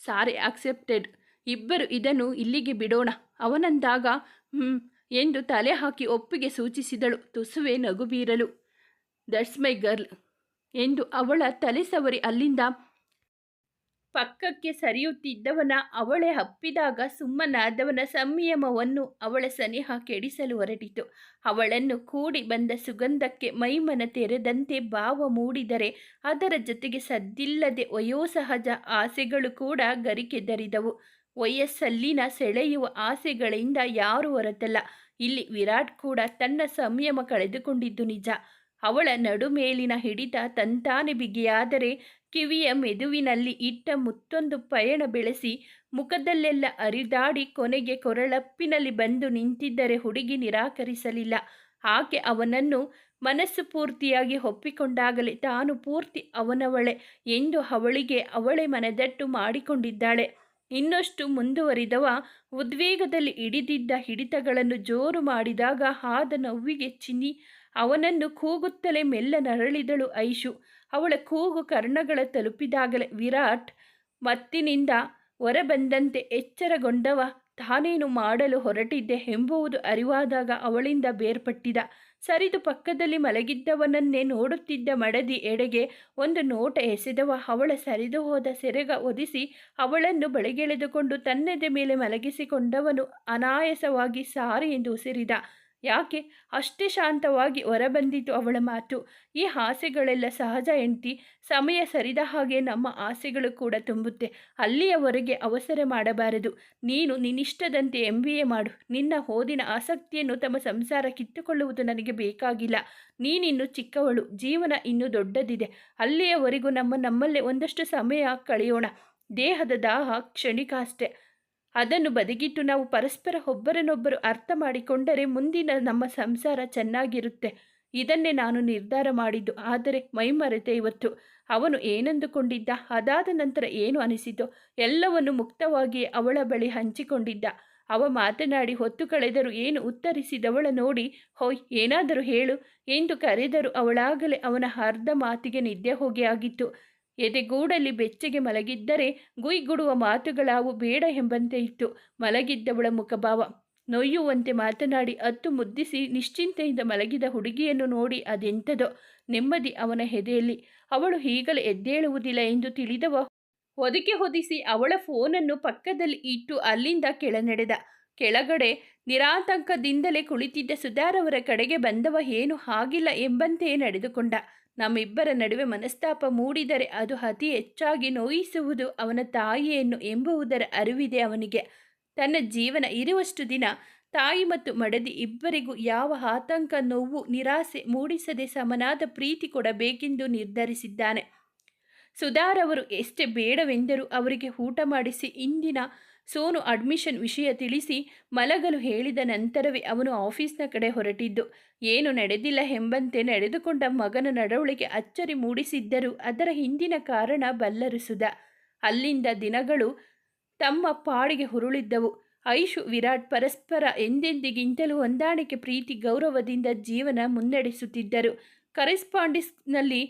ಸಾರಿ, ಆಕ್ಸೆಪ್ಟೆಡ್. ಇಬ್ಬರು ಇದನ್ನು ಇಲ್ಲಿಗೆ ಬಿಡೋಣ. ಅವನಂದಾಗ ಹ್ಞೂ ಎಂದು ತಲೆ ಹಾಕಿ ಒಪ್ಪಿಗೆ ಸೂಚಿಸಿದಳು. ತುಸುವೆ ನಗು ಬೀರಲು ದಟ್ಸ್ ಮೈ ಗರ್ಲ್, ಎಂದು ಅವಳ ತಲೆ ಸವರಿ ಅಲ್ಲಿಂದ ಪಕ್ಕಕ್ಕೆ ಸರಿಯುತ್ತಿದ್ದವನ ಅವಳೆ ಹಪ್ಪಿದಾಗ ಸುಮ್ಮನಾದವನ ಸಂಯಮವನ್ನು ಅವಳ ಸನಿಹ ಕೆಡಿಸಲು ಹೊರಟಿತು. ಅವಳನ್ನು ಕೂಡಿ ಬಂದ ಸುಗಂಧಕ್ಕೆ ಮೈಮನ ತೆರೆದಂತೆ ಭಾವ ಮೂಡಿದರೆ ಅದರ ಜೊತೆಗೆ ಸದ್ದಿಲ್ಲದೆ ವಯೋಸಹಜ ಆಸೆಗಳು ಕೂಡ ಗರಿಕೆದರಿದವು ವಯಸ್ಸಲ್ಲಿನ ಸೆಳೆಯುವ ಆಸೆಗಳಿಂದ ಯಾರು ಹೊರತಲ್ಲ. ಇಲ್ಲಿ ವಿರಾಟ್ ಕೂಡ ತನ್ನ ಸಂಯಮ ಕಳೆದುಕೊಂಡಿದ್ದು ನಿಜ. ಅವಳ ನಡುಮೇಲಿನ ಹಿಡಿತ ತಂತಾನೆ ಬಿಗಿಯಾದರೆ ಕಿವಿಯ ಮೆದುವಿನಲ್ಲಿ ಇಟ್ಟ ಮುತ್ತೊಂದು ಪಯಣ ಬೆಳೆಸಿ ಮುಖದಲ್ಲೆಲ್ಲ ಅರಿದಾಡಿ ಕೊನೆಗೆ ಕೊರಳಪ್ಪಿನಲ್ಲಿ ಬಂದು ನಿಂತಿದ್ದರೆ ಹುಡುಗಿ ನಿರಾಕರಿಸಲಿಲ್ಲ. ಆಕೆ ಅವನನ್ನು ಮನಸ್ಸು ಪೂರ್ತಿಯಾಗಿ ಒಪ್ಪಿಕೊಂಡಾಗಲೇ ತಾನು ಪೂರ್ತಿ ಅವನವಳೆ ಎಂದು ಅವಳಿಗೆ ಅವಳೇ ಮನದಟ್ಟು ಮಾಡಿಕೊಂಡಿದ್ದಾಳೆ. ಇನ್ನಷ್ಟು ಮುಂದುವರಿದವ ಉದ್ವೇಗದಲ್ಲಿ ಹಿಡಿದಿದ್ದ ಹಿಡಿತಗಳನ್ನು ಜೋರು ಮಾಡಿದಾಗ ಆದ ನೋವಿಗೆ ಚಿನ್ನಿ ಅವನನ್ನು ಕೂಗುತ್ತಲೇ ಮೆಲ್ಲ ನರಳಿದಳು ಐಶು. ಅವಳ ಕೂಗು ಕರ್ಣಗಳ ತಲುಪಿದಾಗಲೇ, ವಿರಾಟ್ ಮತ್ತಿನಿಂದ ಹೊರಬಂದಂತೆ ಎಚ್ಚರಗೊಂಡವ, ತಾನೇನು ಮಾಡಲು ಹೊರಟಿದ್ದೆ ಎಂಬುವುದು ಅರಿವಾದಾಗ ಅವಳಿಂದ ಬೇರ್ಪಟ್ಟಿದ, ಸರಿದು ಪಕ್ಕದಲ್ಲಿ ಮಲಗಿದ್ದವನನ್ನೇ ನೋಡುತ್ತಿದ್ದ ಮಡದಿ ಎಡೆಗೆ ಒಂದು ನೋಟ ಎಸೆದವ, ಅವಳ ಸರಿದು ಹೋದ ಸೆರೆಗ ಒದಿಸಿ ಅವಳನ್ನು ಬಳಿಗೆಳೆದುಕೊಂಡು ತನ್ನೆದೆ ಮೇಲೆ ಮಲಗಿಸಿಕೊಂಡವನು ಅನಾಯಾಸವಾಗಿ ಸಾರಿ ಎಂದು ಉಸಿರಿದ ಯಾಕೆ? ಅಷ್ಟೇ ಶಾಂತವಾಗಿ ಹೊರಬಂದಿತು ಅವಳ ಮಾತು. ಈ ಆಸೆಗಳೆಲ್ಲ ಸಹಜ ಎಂಟಿ ಸಮಯ ಸರಿದ ಹಾಗೆ ನಮ್ಮ ಆಸೆಗಳು ಕೂಡ ತುಂಬುತ್ತೆ. ಅಲ್ಲಿಯವರೆಗೆ ಅವಸರ ಮಾಡಬಾರದು. ನೀನು ನಿನ್ನಿಷ್ಟದಂತೆ ಎಂ ಬಿ ಎ ಮಾಡು. ನಿನ್ನ ಓದಿನ ಆಸಕ್ತಿಯನ್ನು ತಮ್ಮ ಸಂಸಾರ ಕಿತ್ತುಕೊಳ್ಳುವುದು ನನಗೆ ಬೇಕಾಗಿಲ್ಲ. ನೀನಿನ್ನು ಚಿಕ್ಕವಳು. ಜೀವನ ಇನ್ನೂ ದೊಡ್ಡದಿದೆ. ಅಲ್ಲಿಯವರೆಗೂ ನಮ್ಮ ನಮ್ಮಲ್ಲೇ ಒಂದಷ್ಟು ಸಮಯ ಕಳೆಯೋಣ. ದೇಹದ ದಾಹ ಕ್ಷಣಿಕ ಅಷ್ಟೇ. ಅದನ್ನು ಬದಿಗಿಟ್ಟು ನಾವು ಪರಸ್ಪರ ಒಬ್ಬರನ್ನೊಬ್ಬರು ಅರ್ಥ ಮಾಡಿಕೊಂಡರೆ ಮುಂದಿನ ನಮ್ಮ ಸಂಸಾರ ಚೆನ್ನಾಗಿರುತ್ತೆ. ಇದನ್ನೇ ನಾನು ನಿರ್ಧಾರ ಮಾಡಿದ್ದು. ಆದರೆ ಮೈಮರೆತೆ ಇವತ್ತು. ಅವನು ಏನಂದುಕೊಂಡಿದ್ದ? ಅದಾದ ನಂತರ ಏನು ಅನಿಸಿತೋ? ಎಲ್ಲವನ್ನು ಮುಕ್ತವಾಗಿ ಅವಳ ಬಳಿ ಹಂಚಿಕೊಂಡಿದ್ದ. ಅವ ಮಾತನಾಡಿ ಹೊತ್ತು ಕಳೆದರೂ ಏನು ಉತ್ತರಿಸಿದವಳ ನೋಡಿ, ಹೋಯ್, ಏನಾದರೂ ಹೇಳು. ಎಂದು ಕರೆದರೂ ಅವಳಾಗಲೇ ಅವನ ಅರ್ಧ ಮಾತಿಗೆ ನಿದ್ದೆ ಹೋಗಿ ಆಗಿತ್ತು. ಎದೆಗೂಡಲ್ಲಿ ಬೆಚ್ಚಗೆ ಮಲಗಿದ್ದರೆ ಗುಯ್ಗುಡುವ ಮಾತುಗಳಾವು ಬೇಡ ಎಂಬಂತೆ ಇತ್ತು. ಮಲಗಿದ್ದವಳ ಮುಖಭಾವ. ನೊಯ್ಯುವಂತೆ ಮಾತನಾಡಿ ಅತ್ತು ಮುದ್ದಿಸಿ ನಿಶ್ಚಿಂತೆಯಿಂದ ಮಲಗಿದ ಹುಡುಗಿಯನ್ನು ನೋಡಿ ಅದೆಂಥದೋ. ನೆಮ್ಮದಿ ಅವನ ಹೆದೆಯಲ್ಲಿ. ಅವಳು ಈಗಲೇ ಎದ್ದೇಳುವುದಿಲ್ಲ ಎಂದು ತಿಳಿದವ. ಹೊದಿಕೆ ಹೊದಿಸಿ ಅವಳ ಫೋನನ್ನು ಪಕ್ಕದಲ್ಲಿ ಇಟ್ಟು ಅಲ್ಲಿಂದ ಕೆಳನಡೆದ. ಕೆಳಗಡೆ ನಿರಾತಂಕದಿಂದಲೇ ಕುಳಿತಿದ್ದ ಸುಧಾರವರ ಕಡೆಗೆ ಬಂದವ ಏನು ಆಗಿಲ್ಲ ಎಂಬಂತೆಯೇ ನಡೆದುಕೊಂಡ. ನಮ್ಮಿಬ್ಬರ ನಡುವೆ ಮನಸ್ತಾಪ ಮೂಡಿದರೆ ಅದು ಅತಿ ಹೆಚ್ಚಾಗಿ ನೋಯಿಸುವುದು ಅವನ ತಾಯಿಯನ್ನು ಎಂಬುವುದರ ಅರಿವಿದೆ ಅವನಿಗೆ. ತನ್ನ ಜೀವನ ಇರುವಷ್ಟು ದಿನ ತಾಯಿ ಮತ್ತು ಮಡದಿ ಇಬ್ಬರಿಗೂ ಯಾವ ಆತಂಕ, ನೋವು, ನಿರಾಸೆ ಮೂಡಿಸದೆ ಸಮನಾದ ಪ್ರೀತಿ ಕೊಡಬೇಕೆಂದು ನಿರ್ಧರಿಸಿದ್ದಾನೆ. ಸುಧಾರವರು ಎಷ್ಟೇ ಬೇಡವೆಂದರೂ ಅವರಿಗೆ ಊಟ ಮಾಡಿಸಿ ಇಂದಿನ ಸೋನು ಅಡ್ಮಿಷನ್ ವಿಷಯ ತಿಳಿಸಿ ಮಲಗಲು ಹೇಳಿದ ನಂತರವೇ ಅವನು ಆಫೀಸ್ನ ಕಡೆ ಹೊರಟಿದ್ದು. ಏನು ನಡೆದಿಲ್ಲ ಎಂಬಂತೆ ನಡೆದುಕೊಂಡ ಮಗನ ನಡವಳಿಕೆ ಅಚ್ಚರಿ ಮೂಡಿಸಿದ್ದರೂ ಅದರ ಹಿಂದಿನ ಕಾರಣ ಬಲ್ಲರಿಸುದ. ಅಲ್ಲಿಂದ ದಿನಗಳು ತಮ್ಮ ಪಾಡಿಗೆ ಹುರುಳಿದ್ದವು. ಐಶು, ವಿರಾಟ್ ಪರಸ್ಪರ ಎಂದೆಂದಿಗಿಂತಲೂ ಹೊಂದಾಣಿಕೆ ಪ್ರೀತಿ ಗೌರವದಿಂದ ಜೀವನ ಮುನ್ನಡೆಸುತ್ತಿದ್ದರು. ಕರೆಸ್ಪಾಂಡಿಸ್ನಲ್ಲಿ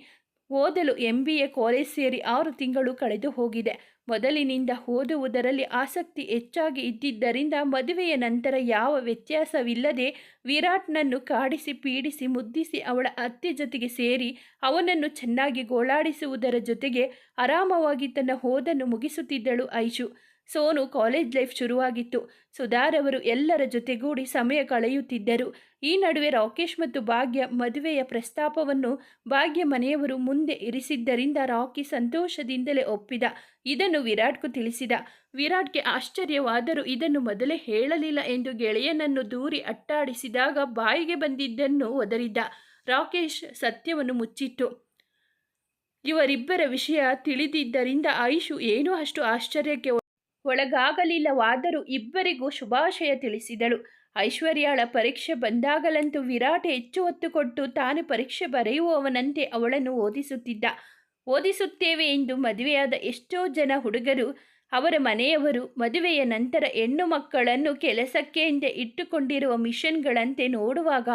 ಓದಲು ಎಂ ಬಿ ಎ ಕಾಲೇಜ್ ಸೇರಿ ಆರು ತಿಂಗಳು ಕಳೆದು ಹೋಗಿದೆ. ಮೊದಲಿನಿಂದ ಓದುವುದರಲ್ಲಿ ಆಸಕ್ತಿ ಹೆಚ್ಚಾಗಿ ಇದ್ದಿದ್ದರಿಂದ ಮದುವೆಯ ನಂತರ ಯಾವ ವ್ಯತ್ಯಾಸವಿಲ್ಲದೆ ವಿರಾಟ್ನನ್ನು ಕಾಡಿಸಿ ಪೀಡಿಸಿ ಮುದ್ದಿಸಿ ಅವಳ ಅತ್ತೆ ಜೊತೆಗೆ ಸೇರಿ ಅವನನ್ನು ಚೆನ್ನಾಗಿ ಗೋಳಾಡಿಸುವುದರ ಜೊತೆಗೆ ಆರಾಮವಾಗಿ ತನ್ನ ಓದನ್ನು ಮುಗಿಸುತ್ತಿದ್ದಳು ಐಶು. ಸೋನು ಕಾಲೇಜ್ ಲೈಫ್ ಶುರುವಾಗಿತ್ತು. ಸುಧಾರವರು ಎಲ್ಲರ ಜೊತೆಗೂಡಿ ಸಮಯ ಕಳೆಯುತ್ತಿದ್ದರು. ಈ ನಡುವೆ ರಾಕೇಶ್ ಮತ್ತು ಭಾಗ್ಯ ಮದುವೆಯ ಪ್ರಸ್ತಾಪವನ್ನು ಭಾಗ್ಯ ಮನೆಯವರು ಮುಂದೆ ಇರಿಸಿದ್ದರಿಂದ ರಾಕಿ ಸಂತೋಷದಿಂದಲೇ ಒಪ್ಪಿದ. ಇದನ್ನು ವಿರಾಟ್ಗೂ ತಿಳಿಸಿದ. ವಿರಾಟ್ಗೆ ಆಶ್ಚರ್ಯವಾದರೂ ಇದನ್ನು ಮೊದಲೇ ಹೇಳಲಿಲ್ಲ ಎಂದು ಗೆಳೆಯನನ್ನು ದೂರಿ ಅಟ್ಟಾಡಿಸಿದಾಗ ಬಾಯಿಗೆ ಬಂದಿದ್ದನ್ನು ಒದರಿದ್ದ ರಾಕೇಶ್ ಸತ್ಯವನ್ನು ಮುಚ್ಚಿಟ್ಟು ಇವರಿಬ್ಬರ ವಿಷಯ ತಿಳಿದಿದ್ದರಿಂದ ಆಯುಷು ಏನೂ ಅಷ್ಟು ಆಶ್ಚರ್ಯಕ್ಕೆ ಒಳಗಾಗಲಿಲ್ಲವಾದರೂ ಇಬ್ಬರಿಗೂ ಶುಭಾಶಯ ತಿಳಿಸಿದಳು. ಐಶ್ವರ್ಯಾಳ ಪರೀಕ್ಷೆ ಬಂದಾಗಲಂತೂ ವಿರಾಟ್ ಹೆಚ್ಚು ಒತ್ತು ಕೊಟ್ಟು ತಾನು ಪರೀಕ್ಷೆ ಬರೆಯುವವನಂತೆ ಅವಳನ್ನು ಓದಿಸುತ್ತಿದ್ದ. ಓದಿಸುತ್ತೇವೆ ಎಂದು ಮದುವೆಯಾದ ಎಷ್ಟೋ ಜನ ಹುಡುಗರು ಅವರ ಮನೆಯವರು ಮದುವೆಯ ನಂತರ ಹೆಣ್ಣು ಮಕ್ಕಳನ್ನು ಕೆಲಸಕ್ಕೆ ಹಿಂದೆ ಇಟ್ಟುಕೊಂಡಿರುವ ಮಿಷನ್ಗಳಂತೆ ನೋಡುವಾಗ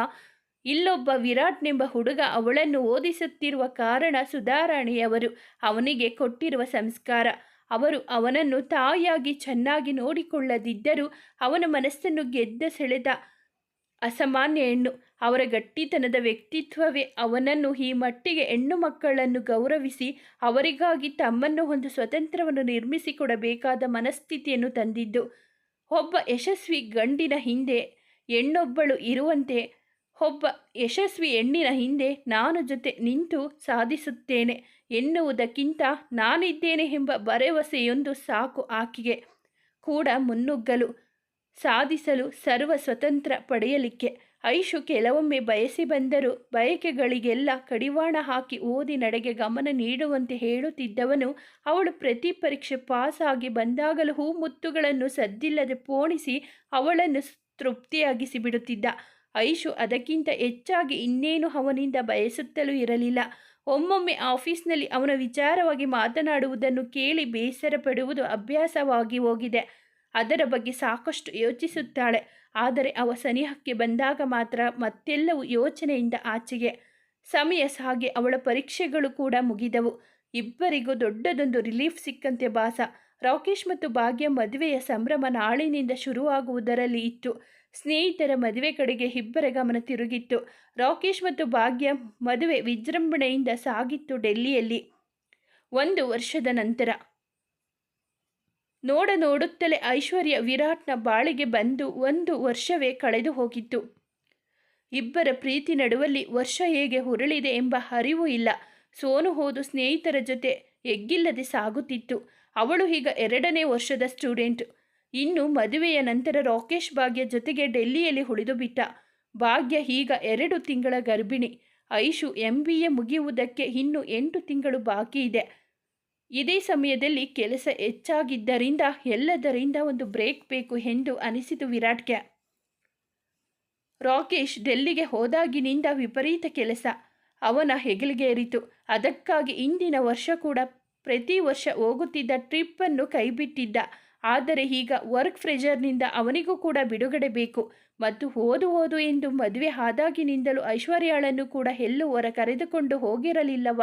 ಇಲ್ಲೊಬ್ಬ ವಿರಾಟ್ನೆಂಬ ಹುಡುಗ ಅವಳನ್ನು ಓದಿಸುತ್ತಿರುವ ಕಾರಣ ಸುಧಾರಾಣಿಯವರು ಅವನಿಗೆ ಕೊಟ್ಟಿರುವ ಸಂಸ್ಕಾರ. ಅವರು ಅವನನ್ನು ತಾಯಿಯಾಗಿ ಚೆನ್ನಾಗಿ ನೋಡಿಕೊಳ್ಳದಿದ್ದರೂ ಅವನ ಮನಸ್ಸನ್ನು ಗೆದ್ದ ಸೆಳೆದ ಅಸಾಮಾನ್ಯ ಹೆಣ್ಣು. ಅವರ ಗಟ್ಟಿತನದ ವ್ಯಕ್ತಿತ್ವವೇ ಅವನನ್ನು ಈ ಮಟ್ಟಿಗೆ ಹೆಣ್ಣು ಮಕ್ಕಳನ್ನು ಗೌರವಿಸಿ ಅವರಿಗಾಗಿ ತಮ್ಮನ್ನು ಒಂದು ಸ್ವತಂತ್ರವನ್ನು ನಿರ್ಮಿಸಿಕೊಡಬೇಕಾದ ಮನಸ್ಥಿತಿಯನ್ನು ತಂದಿದ್ದು. ಒಬ್ಬ ಯಶಸ್ವಿ ಗಂಡಿನ ಹಿಂದೆ ಹೆಣ್ಣೊಬ್ಬಳು ಇರುವಂತೆ ಒಬ್ಬ ಯಶಸ್ವಿ ಹೆಣ್ಣಿನ ಹಿಂದೆ ನಾನು ಜೊತೆ ನಿಂತು ಸಾಧಿಸುತ್ತೇನೆ. ಎನ್ನುವುದಕ್ಕಿಂತ ನಾನಿದ್ದೇನೆ ಎಂಬ ಭರವಸೆಯೊಂದು ಸಾಕು ಆಕೆಗೆ. ಕೂಡ ಮುನ್ನುಗ್ಗಲು, ಸಾಧಿಸಲು ಸರ್ವ ಸ್ವತಂತ್ರ ಪಡೆಯಲಿಕ್ಕೆ. ಐಶು ಕೆಲವೊಮ್ಮೆ ಬಯಸಿ ಬಂದರೂ ಬಯಕೆಗಳಿಗೆಲ್ಲ ಕಡಿವಾಣ ಹಾಕಿ ಓದಿ ನಡೆಗೆ ಗಮನ ನೀಡುವಂತೆ ಹೇಳುತ್ತಿದ್ದವನು, ಅವಳು ಪ್ರತಿ ಪರೀಕ್ಷೆ ಪಾಸಾಗಿ ಬಂದಾಗಲೂ ಹೂ ಮುತ್ತುಗಳನ್ನು ಸದ್ದಿಲ್ಲದೆ ಪೋಣಿಸಿ ಅವಳನ್ನು ತೃಪ್ತಿಯಾಗಿಸಿ ಬಿಡುತ್ತಿದ್ದ ಐಶು ಅದಕ್ಕಿಂತ ಹೆಚ್ಚಾಗಿ ಇನ್ನೇನು ಅವನಿಂದ ಬಯಸುತ್ತಲೂ ಇರಲಿಲ್ಲ. ಒಮ್ಮೊಮ್ಮೆ ಆಫೀಸ್ನಲ್ಲಿ ಅವನ ವಿಚಾರವಾಗಿ ಮಾತನಾಡುವುದನ್ನು ಕೇಳಿ ಬೇಸರ ಪಡುವುದು ಅಭ್ಯಾಸವಾಗಿ ಹೋಗಿದೆ. ಅದರ ಬಗ್ಗೆ ಸಾಕಷ್ಟು ಯೋಚಿಸುತ್ತಾಳೆ. ಆದರೆ ಅವ ಸನಿಹಕ್ಕೆ ಬಂದಾಗ ಮಾತ್ರ ಮತ್ತೆಲ್ಲವೂ ಯೋಚನೆಯಿಂದ ಆಚೆಗೆ. ಸಮಯ ಸಾಗಿ ಅವಳ ಪರೀಕ್ಷೆಗಳು ಕೂಡ ಮುಗಿದವು. ಇಬ್ಬರಿಗೂ ದೊಡ್ಡದೊಂದು ರಿಲೀಫ್ ಸಿಕ್ಕಂತೆ ಭಾಸ. ರಾಕೇಶ್ ಮತ್ತು ಭಾಗ್ಯ ಮದುವೆಯ ಸಂಭ್ರಮ ನಾಳಿನಿಂದ ಶುರುವಾಗುವುದರಲ್ಲಿ ಇತ್ತು. ಸ್ನೇಹಿತರ ಮದುವೆ ಕಡೆಗೆ ಇಬ್ಬರ ಗಮನ ತಿರುಗಿತ್ತು. ರಾಕೇಶ್ ಮತ್ತು ಭಾಗ್ಯ ಮದುವೆ ವಿಜೃಂಭಣೆಯಿಂದ ಸಾಗಿತ್ತು ಡೆಲ್ಲಿಯಲ್ಲಿ. ಒಂದು ವರ್ಷದ ನಂತರ. ನೋಡ ನೋಡುತ್ತಲೇ ಐಶ್ವರ್ಯ ವಿರಾಟ್ನ ಬಾಳಿಗೆ ಬಂದು ಒಂದು ವರ್ಷವೇ ಕಳೆದು ಹೋಗಿತ್ತು. ಇಬ್ಬರ ಪ್ರೀತಿ ನಡುವಲ್ಲಿ ವರ್ಷ ಹೇಗೆ ಹುರಳಿದೆ ಎಂಬ ಅರಿವು ಇಲ್ಲ. ಸೋನು ಹೋದು ಸ್ನೇಹಿತರ ಜೊತೆ ಎಗ್ಗಿಲ್ಲದೆ ಸಾಗುತ್ತಿತ್ತು. ಅವಳು ಈಗ ಎರಡನೇ ವರ್ಷದ ಸ್ಟೂಡೆಂಟ್. ಇನ್ನು ಮದುವೆಯ ನಂತರ ರಾಕೇಶ್ ಭಾಗ್ಯ ಜೊತೆಗೆ ಡೆಲ್ಲಿಯಲ್ಲಿ ಉಳಿದು ಬಿಟ್ಟ. ಭಾಗ್ಯ ಈಗ ಎರಡು ತಿಂಗಳ ಗರ್ಭಿಣಿ. ಐಶು ಎಂ ಬಿ ಎ ಮುಗಿಯುವುದಕ್ಕೆ ಇನ್ನು ಎಂಟು ತಿಂಗಳು ಬಾಕಿ ಇದೆ. ಇದೇ ಸಮಯದಲ್ಲಿ ಕೆಲಸ ಹೆಚ್ಚಾಗಿದ್ದರಿಂದ ಎಲ್ಲದರಿಂದ ಒಂದು ಬ್ರೇಕ್ ಬೇಕು ಎಂದು ಅನಿಸಿತು ವಿರಾಟ್ಗೆ. ರಾಕೇಶ್ ಡೆಲ್ಲಿಗೆ ಹೋದಾಗಿನಿಂದ ವಿಪರೀತ ಕೆಲಸ. ಅವನ ಹೆಗಲಿಗೇರಿತು ಅದಕ್ಕಾಗಿ ಇಂದಿನ ವರ್ಷ ಕೂಡ ಪ್ರತಿ ವರ್ಷ ಹೋಗುತ್ತಿದ್ದ ಟ್ರಿಪ್ಪನ್ನು ಕೈಬಿಟ್ಟಿದ್ದ. ಆದರೆ ಈಗ ವರ್ಕ್ ಫ್ರೆಜರ್ನಿಂದ ಅವನಿಗೂ ಕೂಡ ಬಿಡುಗಡೆ ಬೇಕು. ಮತ್ತು ಓದು ಓದು ಎಂದು ಮದುವೆ ಆದಾಗಿನಿಂದಲೂ ಐಶ್ವರ್ಯಾಳನ್ನು ಕೂಡ ಎಲ್ಲುವರ ಕರೆದುಕೊಂಡು ಹೋಗಿರಲಿಲ್ಲವ.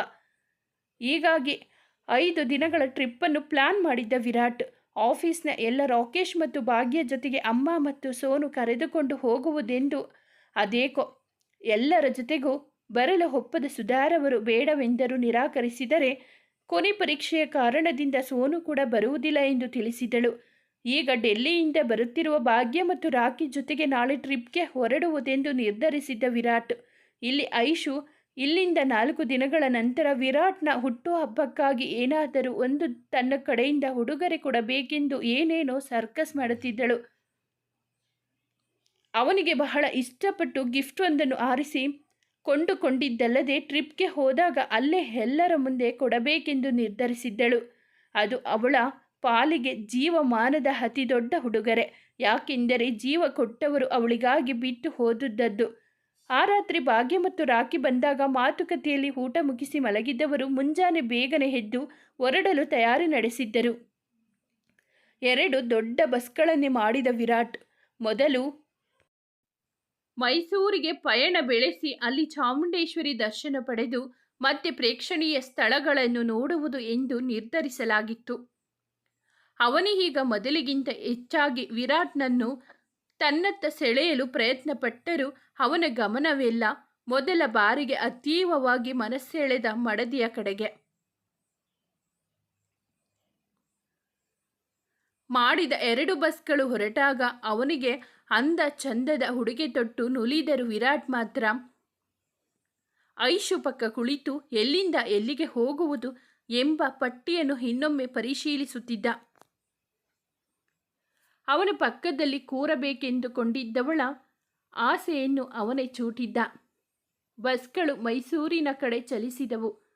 ಹೀಗಾಗಿ ಐದು ದಿನಗಳ ಟ್ರಿಪ್ಪನ್ನು ಪ್ಲಾನ್ ಮಾಡಿದ್ದ ವಿರಾಟ್, ಆಫೀಸ್ನ ಎಲ್ಲ ರಾಕೇಶ್ ಮತ್ತು ಭಾಗ್ಯ ಜೊತೆಗೆ ಅಮ್ಮ ಮತ್ತು ಸೋನು ಕರೆದುಕೊಂಡು ಹೋಗುವುದೆಂದು ಅದೇಕೋ. ಎಲ್ಲರ ಜೊತೆಗೂ ಬರಲು ಒಪ್ಪದ ಸುಧಾರವರು ಬೇಡವೆಂದರೂ ನಿರಾಕರಿಸಿದರೆ ಕೊನೆ ಪರೀಕ್ಷೆಯ ಕಾರಣದಿಂದ ಸೋನು ಕೂಡ ಬರುವುದಿಲ್ಲ ಎಂದು ತಿಳಿಸಿದಳು. ಈಗ ಡೆಲ್ಲಿಯಿಂದ ಬರುತ್ತಿರುವ ಭಾಗ್ಯ ಮತ್ತು ರಾಕಿ ಜೊತೆಗೆ ನಾಳೆ ಟ್ರಿಪ್ಗೆ ಹೊರಡುವುದೆಂದು ನಿರ್ಧರಿಸಿದ್ದ ವಿರಾಟ್. ಇಲ್ಲಿ ಐಶು, ಇಲ್ಲಿಂದ ನಾಲ್ಕು ದಿನಗಳ ನಂತರ ವಿರಾಟ್ನ ಹುಟ್ಟುಹಬ್ಬಕ್ಕಾಗಿ ಏನಾದರೂ ಒಂದು ತನ್ನ ಕಡೆಯಿಂದ ಉಡುಗೊರೆ ಕೊಡಬೇಕೆಂದು ಏನೇನೋ ಸರ್ಕಸ್ ಮಾಡುತ್ತಿದ್ದಳು. ಅವನಿಗೆ ಬಹಳ ಇಷ್ಟಪಟ್ಟು ಗಿಫ್ಟ್ ಒಂದನ್ನು ಆರಿಸಿ ಕೊಂಡುಕೊಂಡಿದ್ದಲ್ಲದೆ ಟ್ರಿಪ್ಗೆ ಹೋದಾಗ ಅಲ್ಲೇ ಎಲ್ಲರ ಮುಂದೆ ಕೊಡಬೇಕೆಂದು ನಿರ್ಧರಿಸಿದ್ದಳು. ಅದು ಅವಳ ಪಾಲಿಗೆ ಜೀವಮಾನದ ಅತಿ ದೊಡ್ಡ ಉಡುಗೊರೆ. ಯಾಕೆಂದರೆ ಜೀವ ಕೊಟ್ಟವರು ಅವಳಿಗಾಗಿ ಬಿಟ್ಟು ಹೋದುದದ್ದು ಆ ರಾತ್ರಿ ಭಾಗ್ಯ ಮತ್ತು ರಾಖಿ ಬಂದಾಗ ಮಾತುಕತೆಯಲ್ಲಿ ಊಟ ಮುಗಿಸಿ ಮಲಗಿದ್ದವರು ಮುಂಜಾನೆ ಬೇಗನೆ ಎದ್ದು ಹೊರಡಲು ತಯಾರಿ ನಡೆಸಿದ್ದರು. ಎರಡು ದೊಡ್ಡ ಬಸ್ಗಳನ್ನೇ ಮಾಡಿದ ವಿರಾಟ್. ಮೊದಲು ಮೈಸೂರಿಗೆ ಪಯಣ ಬೆಳೆಸಿ ಅಲ್ಲಿ ಚಾಮುಂಡೇಶ್ವರಿ ದರ್ಶನ ಪಡೆದು ಮತ್ತೆ ಪ್ರೇಕ್ಷಣೀಯ ಸ್ಥಳಗಳನ್ನು ನೋಡುವುದು ಎಂದು ನಿರ್ಧರಿಸಲಾಗಿತ್ತು. ಅವನಿಗೀಗ ಮೊದಲಿಗಿಂತ ಹೆಚ್ಚಾಗಿ ವಿರಾಟ್ನನ್ನು ತನ್ನತ್ತ ಸೆಳೆಯಲು ಪ್ರಯತ್ನಪಟ್ಟರೂ ಅವನ ಗಮನವೆಲ್ಲ ಮೊದಲ ಬಾರಿಗೆ ಅತೀವವಾಗಿ ಮನಸ್ಸೆಳೆದ ಮಡದಿಯ ಕಡೆಗೆ. ಮಾಡಿದ ಎರಡು ಬಸ್ಗಳು ಹೊರಟಾಗ ಅವನಿಗೆ ಅಂದ ಚಂದದ ಹುಡುಗೆ ತೊಟ್ಟು ನುಲಿದರು ವಿರಾಟ್ ಮಾತ್ರ. ಐಶು ಪಕ್ಕ ಕುಳಿತು ಎಲ್ಲಿಂದ ಎಲ್ಲಿಗೆ ಹೋಗುವುದು ಎಂಬ ಪಟ್ಟಿಯನ್ನು ಇನ್ನೊಮ್ಮೆ ಪರಿಶೀಲಿಸುತ್ತಿದ್ದ. ಅವನ ಪಕ್ಕದಲ್ಲಿ ಕೂರಬೇಕೆಂದುಕೊಂಡಿದ್ದವಳ ಆಸೆಯನ್ನು ಅವನೇ ಚೂಟಿದ್ದ. ಬಸ್ಗಳು ಮೈಸೂರಿನ ಕಡೆ ಚಲಿಸಿದವು.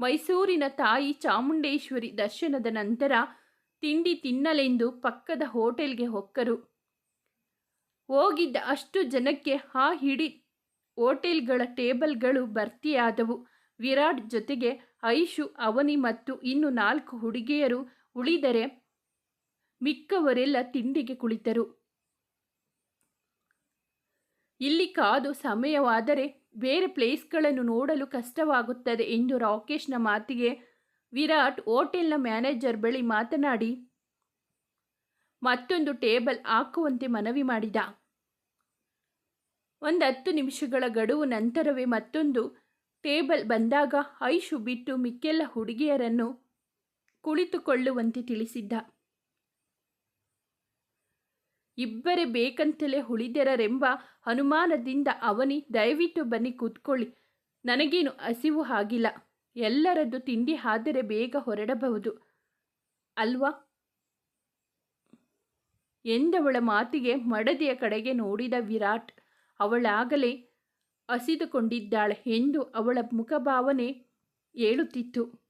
ಮೈಸೂರಿನ ತಾಯಿ ಚಾಮುಂಡೇಶ್ವರಿ ದರ್ಶನದ ನಂತರ ತಿಂಡಿ ತಿನ್ನಲೆಂದು ಪಕ್ಕದ ಹೋಟೆಲ್ಗೆ ಹೊಕ್ಕರು. ಹೋಗಿದ್ದ ಅಷ್ಟು ಜನಕ್ಕೆ ಆ ಹಿಡಿ ಹೋಟೆಲ್ಗಳ ಟೇಬಲ್ಗಳು ಭರ್ತಿಯಾದವು. ವಿರಾಟ್ ಜೊತೆಗೆ ಐಶು, ಅವನಿ ಮತ್ತು ಇನ್ನು ನಾಲ್ಕು ಹುಡುಗಿಯರು ಉಳಿದರೆ ಮಿಕ್ಕವರೆಲ್ಲ ತಿಂಡಿಗೆ ಕುಳಿತರು. ಇಲ್ಲಿ ಕಾದು ಸಮಯವಾದರೆ ಬೇರೆ ಪ್ಲೇಸ್ಗಳನ್ನು ನೋಡಲು ಕಷ್ಟವಾಗುತ್ತದೆ ಎಂದು ರಾಕೇಶ್ನ ಮಾತಿಗೆ ವಿರಾಟ್ ಹೋಟೆಲ್ನ ಮ್ಯಾನೇಜರ್ ಬಳಿ ಮಾತನಾಡಿ, ಮತ್ತೊಂದು ಟೇಬಲ್ ಹಾಕುವಂತೆ ಮನವಿ ಮಾಡಿದ. ಒಂದು ಹತ್ತು ನಿಮಿಷಗಳ ಗಡುವು ನಂತರವೇ ಮತ್ತೊಂದು ಟೇಬಲ್ ಬಂದಾಗ ಐಶು ಬಿಟ್ಟು ಮಿಕ್ಕೆಲ್ಲ ಹುಡುಗಿಯರನ್ನು ಕುಳಿತುಕೊಳ್ಳುವಂತೆ ತಿಳಿಸಿದ್ದ. ಇಬ್ಬರೇ ಬೇಕಂತಲೇ ಉಳಿದೆರರೆಂಬ ಅನುಮಾನದಿಂದ ಅವನಿ ದಯವಿಟ್ಟು ಬನ್ನಿ ಕೂತ್ಕೊಳ್ಳಿ, ನನಗೇನು ಹಸಿವು ಆಗಿಲ್ಲ. ಎಲ್ಲರದ್ದು ತಿಂಡಿ ಆದರೆ ಬೇಗ ಹೊರಡಬಹುದು. ಅಲ್ವಾ? ಎಂದವಳ ಮಾತಿಗೆ ಮಡದಿಯ ಕಡೆಗೆ ನೋಡಿದ ವಿರಾಟ್ ಅವಳಾಗಲೇ ಹಸಿದುಕೊಂಡಿದ್ದಾಳೆ ಎಂದು ಅವಳ ಮುಖಭಾವನೆ ಹೇಳುತ್ತಿತ್ತು.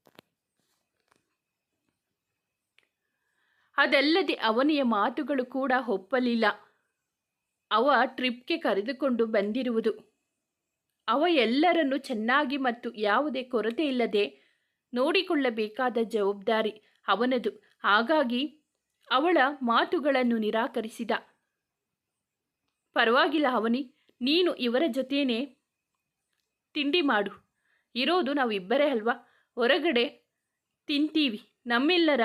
ಅದಲ್ಲದೆ ಅವನಿಯ ಮಾತುಗಳು ಕೂಡ ಒಪ್ಪಲಿಲ್ಲ. ಅವ ಟ್ರಿಪ್ಗೆ ಕರೆದುಕೊಂಡು ಬಂದಿರುವುದು. ಅವ ಎಲ್ಲರನ್ನು ಚೆನ್ನಾಗಿ ಮತ್ತು ಯಾವುದೇ ಕೊರತೆ ಇಲ್ಲದೆ ನೋಡಿಕೊಳ್ಳಬೇಕಾದ ಜವಾಬ್ದಾರಿ ಅವನದು. ಹಾಗಾಗಿ ಅವಳ ಮಾತುಗಳನ್ನು ನಿರಾಕರಿಸಿದ. ಪರವಾಗಿಲ್ಲ ಅವನಿ ನೀನು ಇವರ ಜೊತೇನೆ ತಿಂಡಿ ಮಾಡು. ಇರೋದು ನಾವಿಬ್ಬರೇ ಅಲ್ವಾ? ಹೊರಗಡೆ ತಿಂತೀವಿ. ನಮ್ಮೆಲ್ಲರ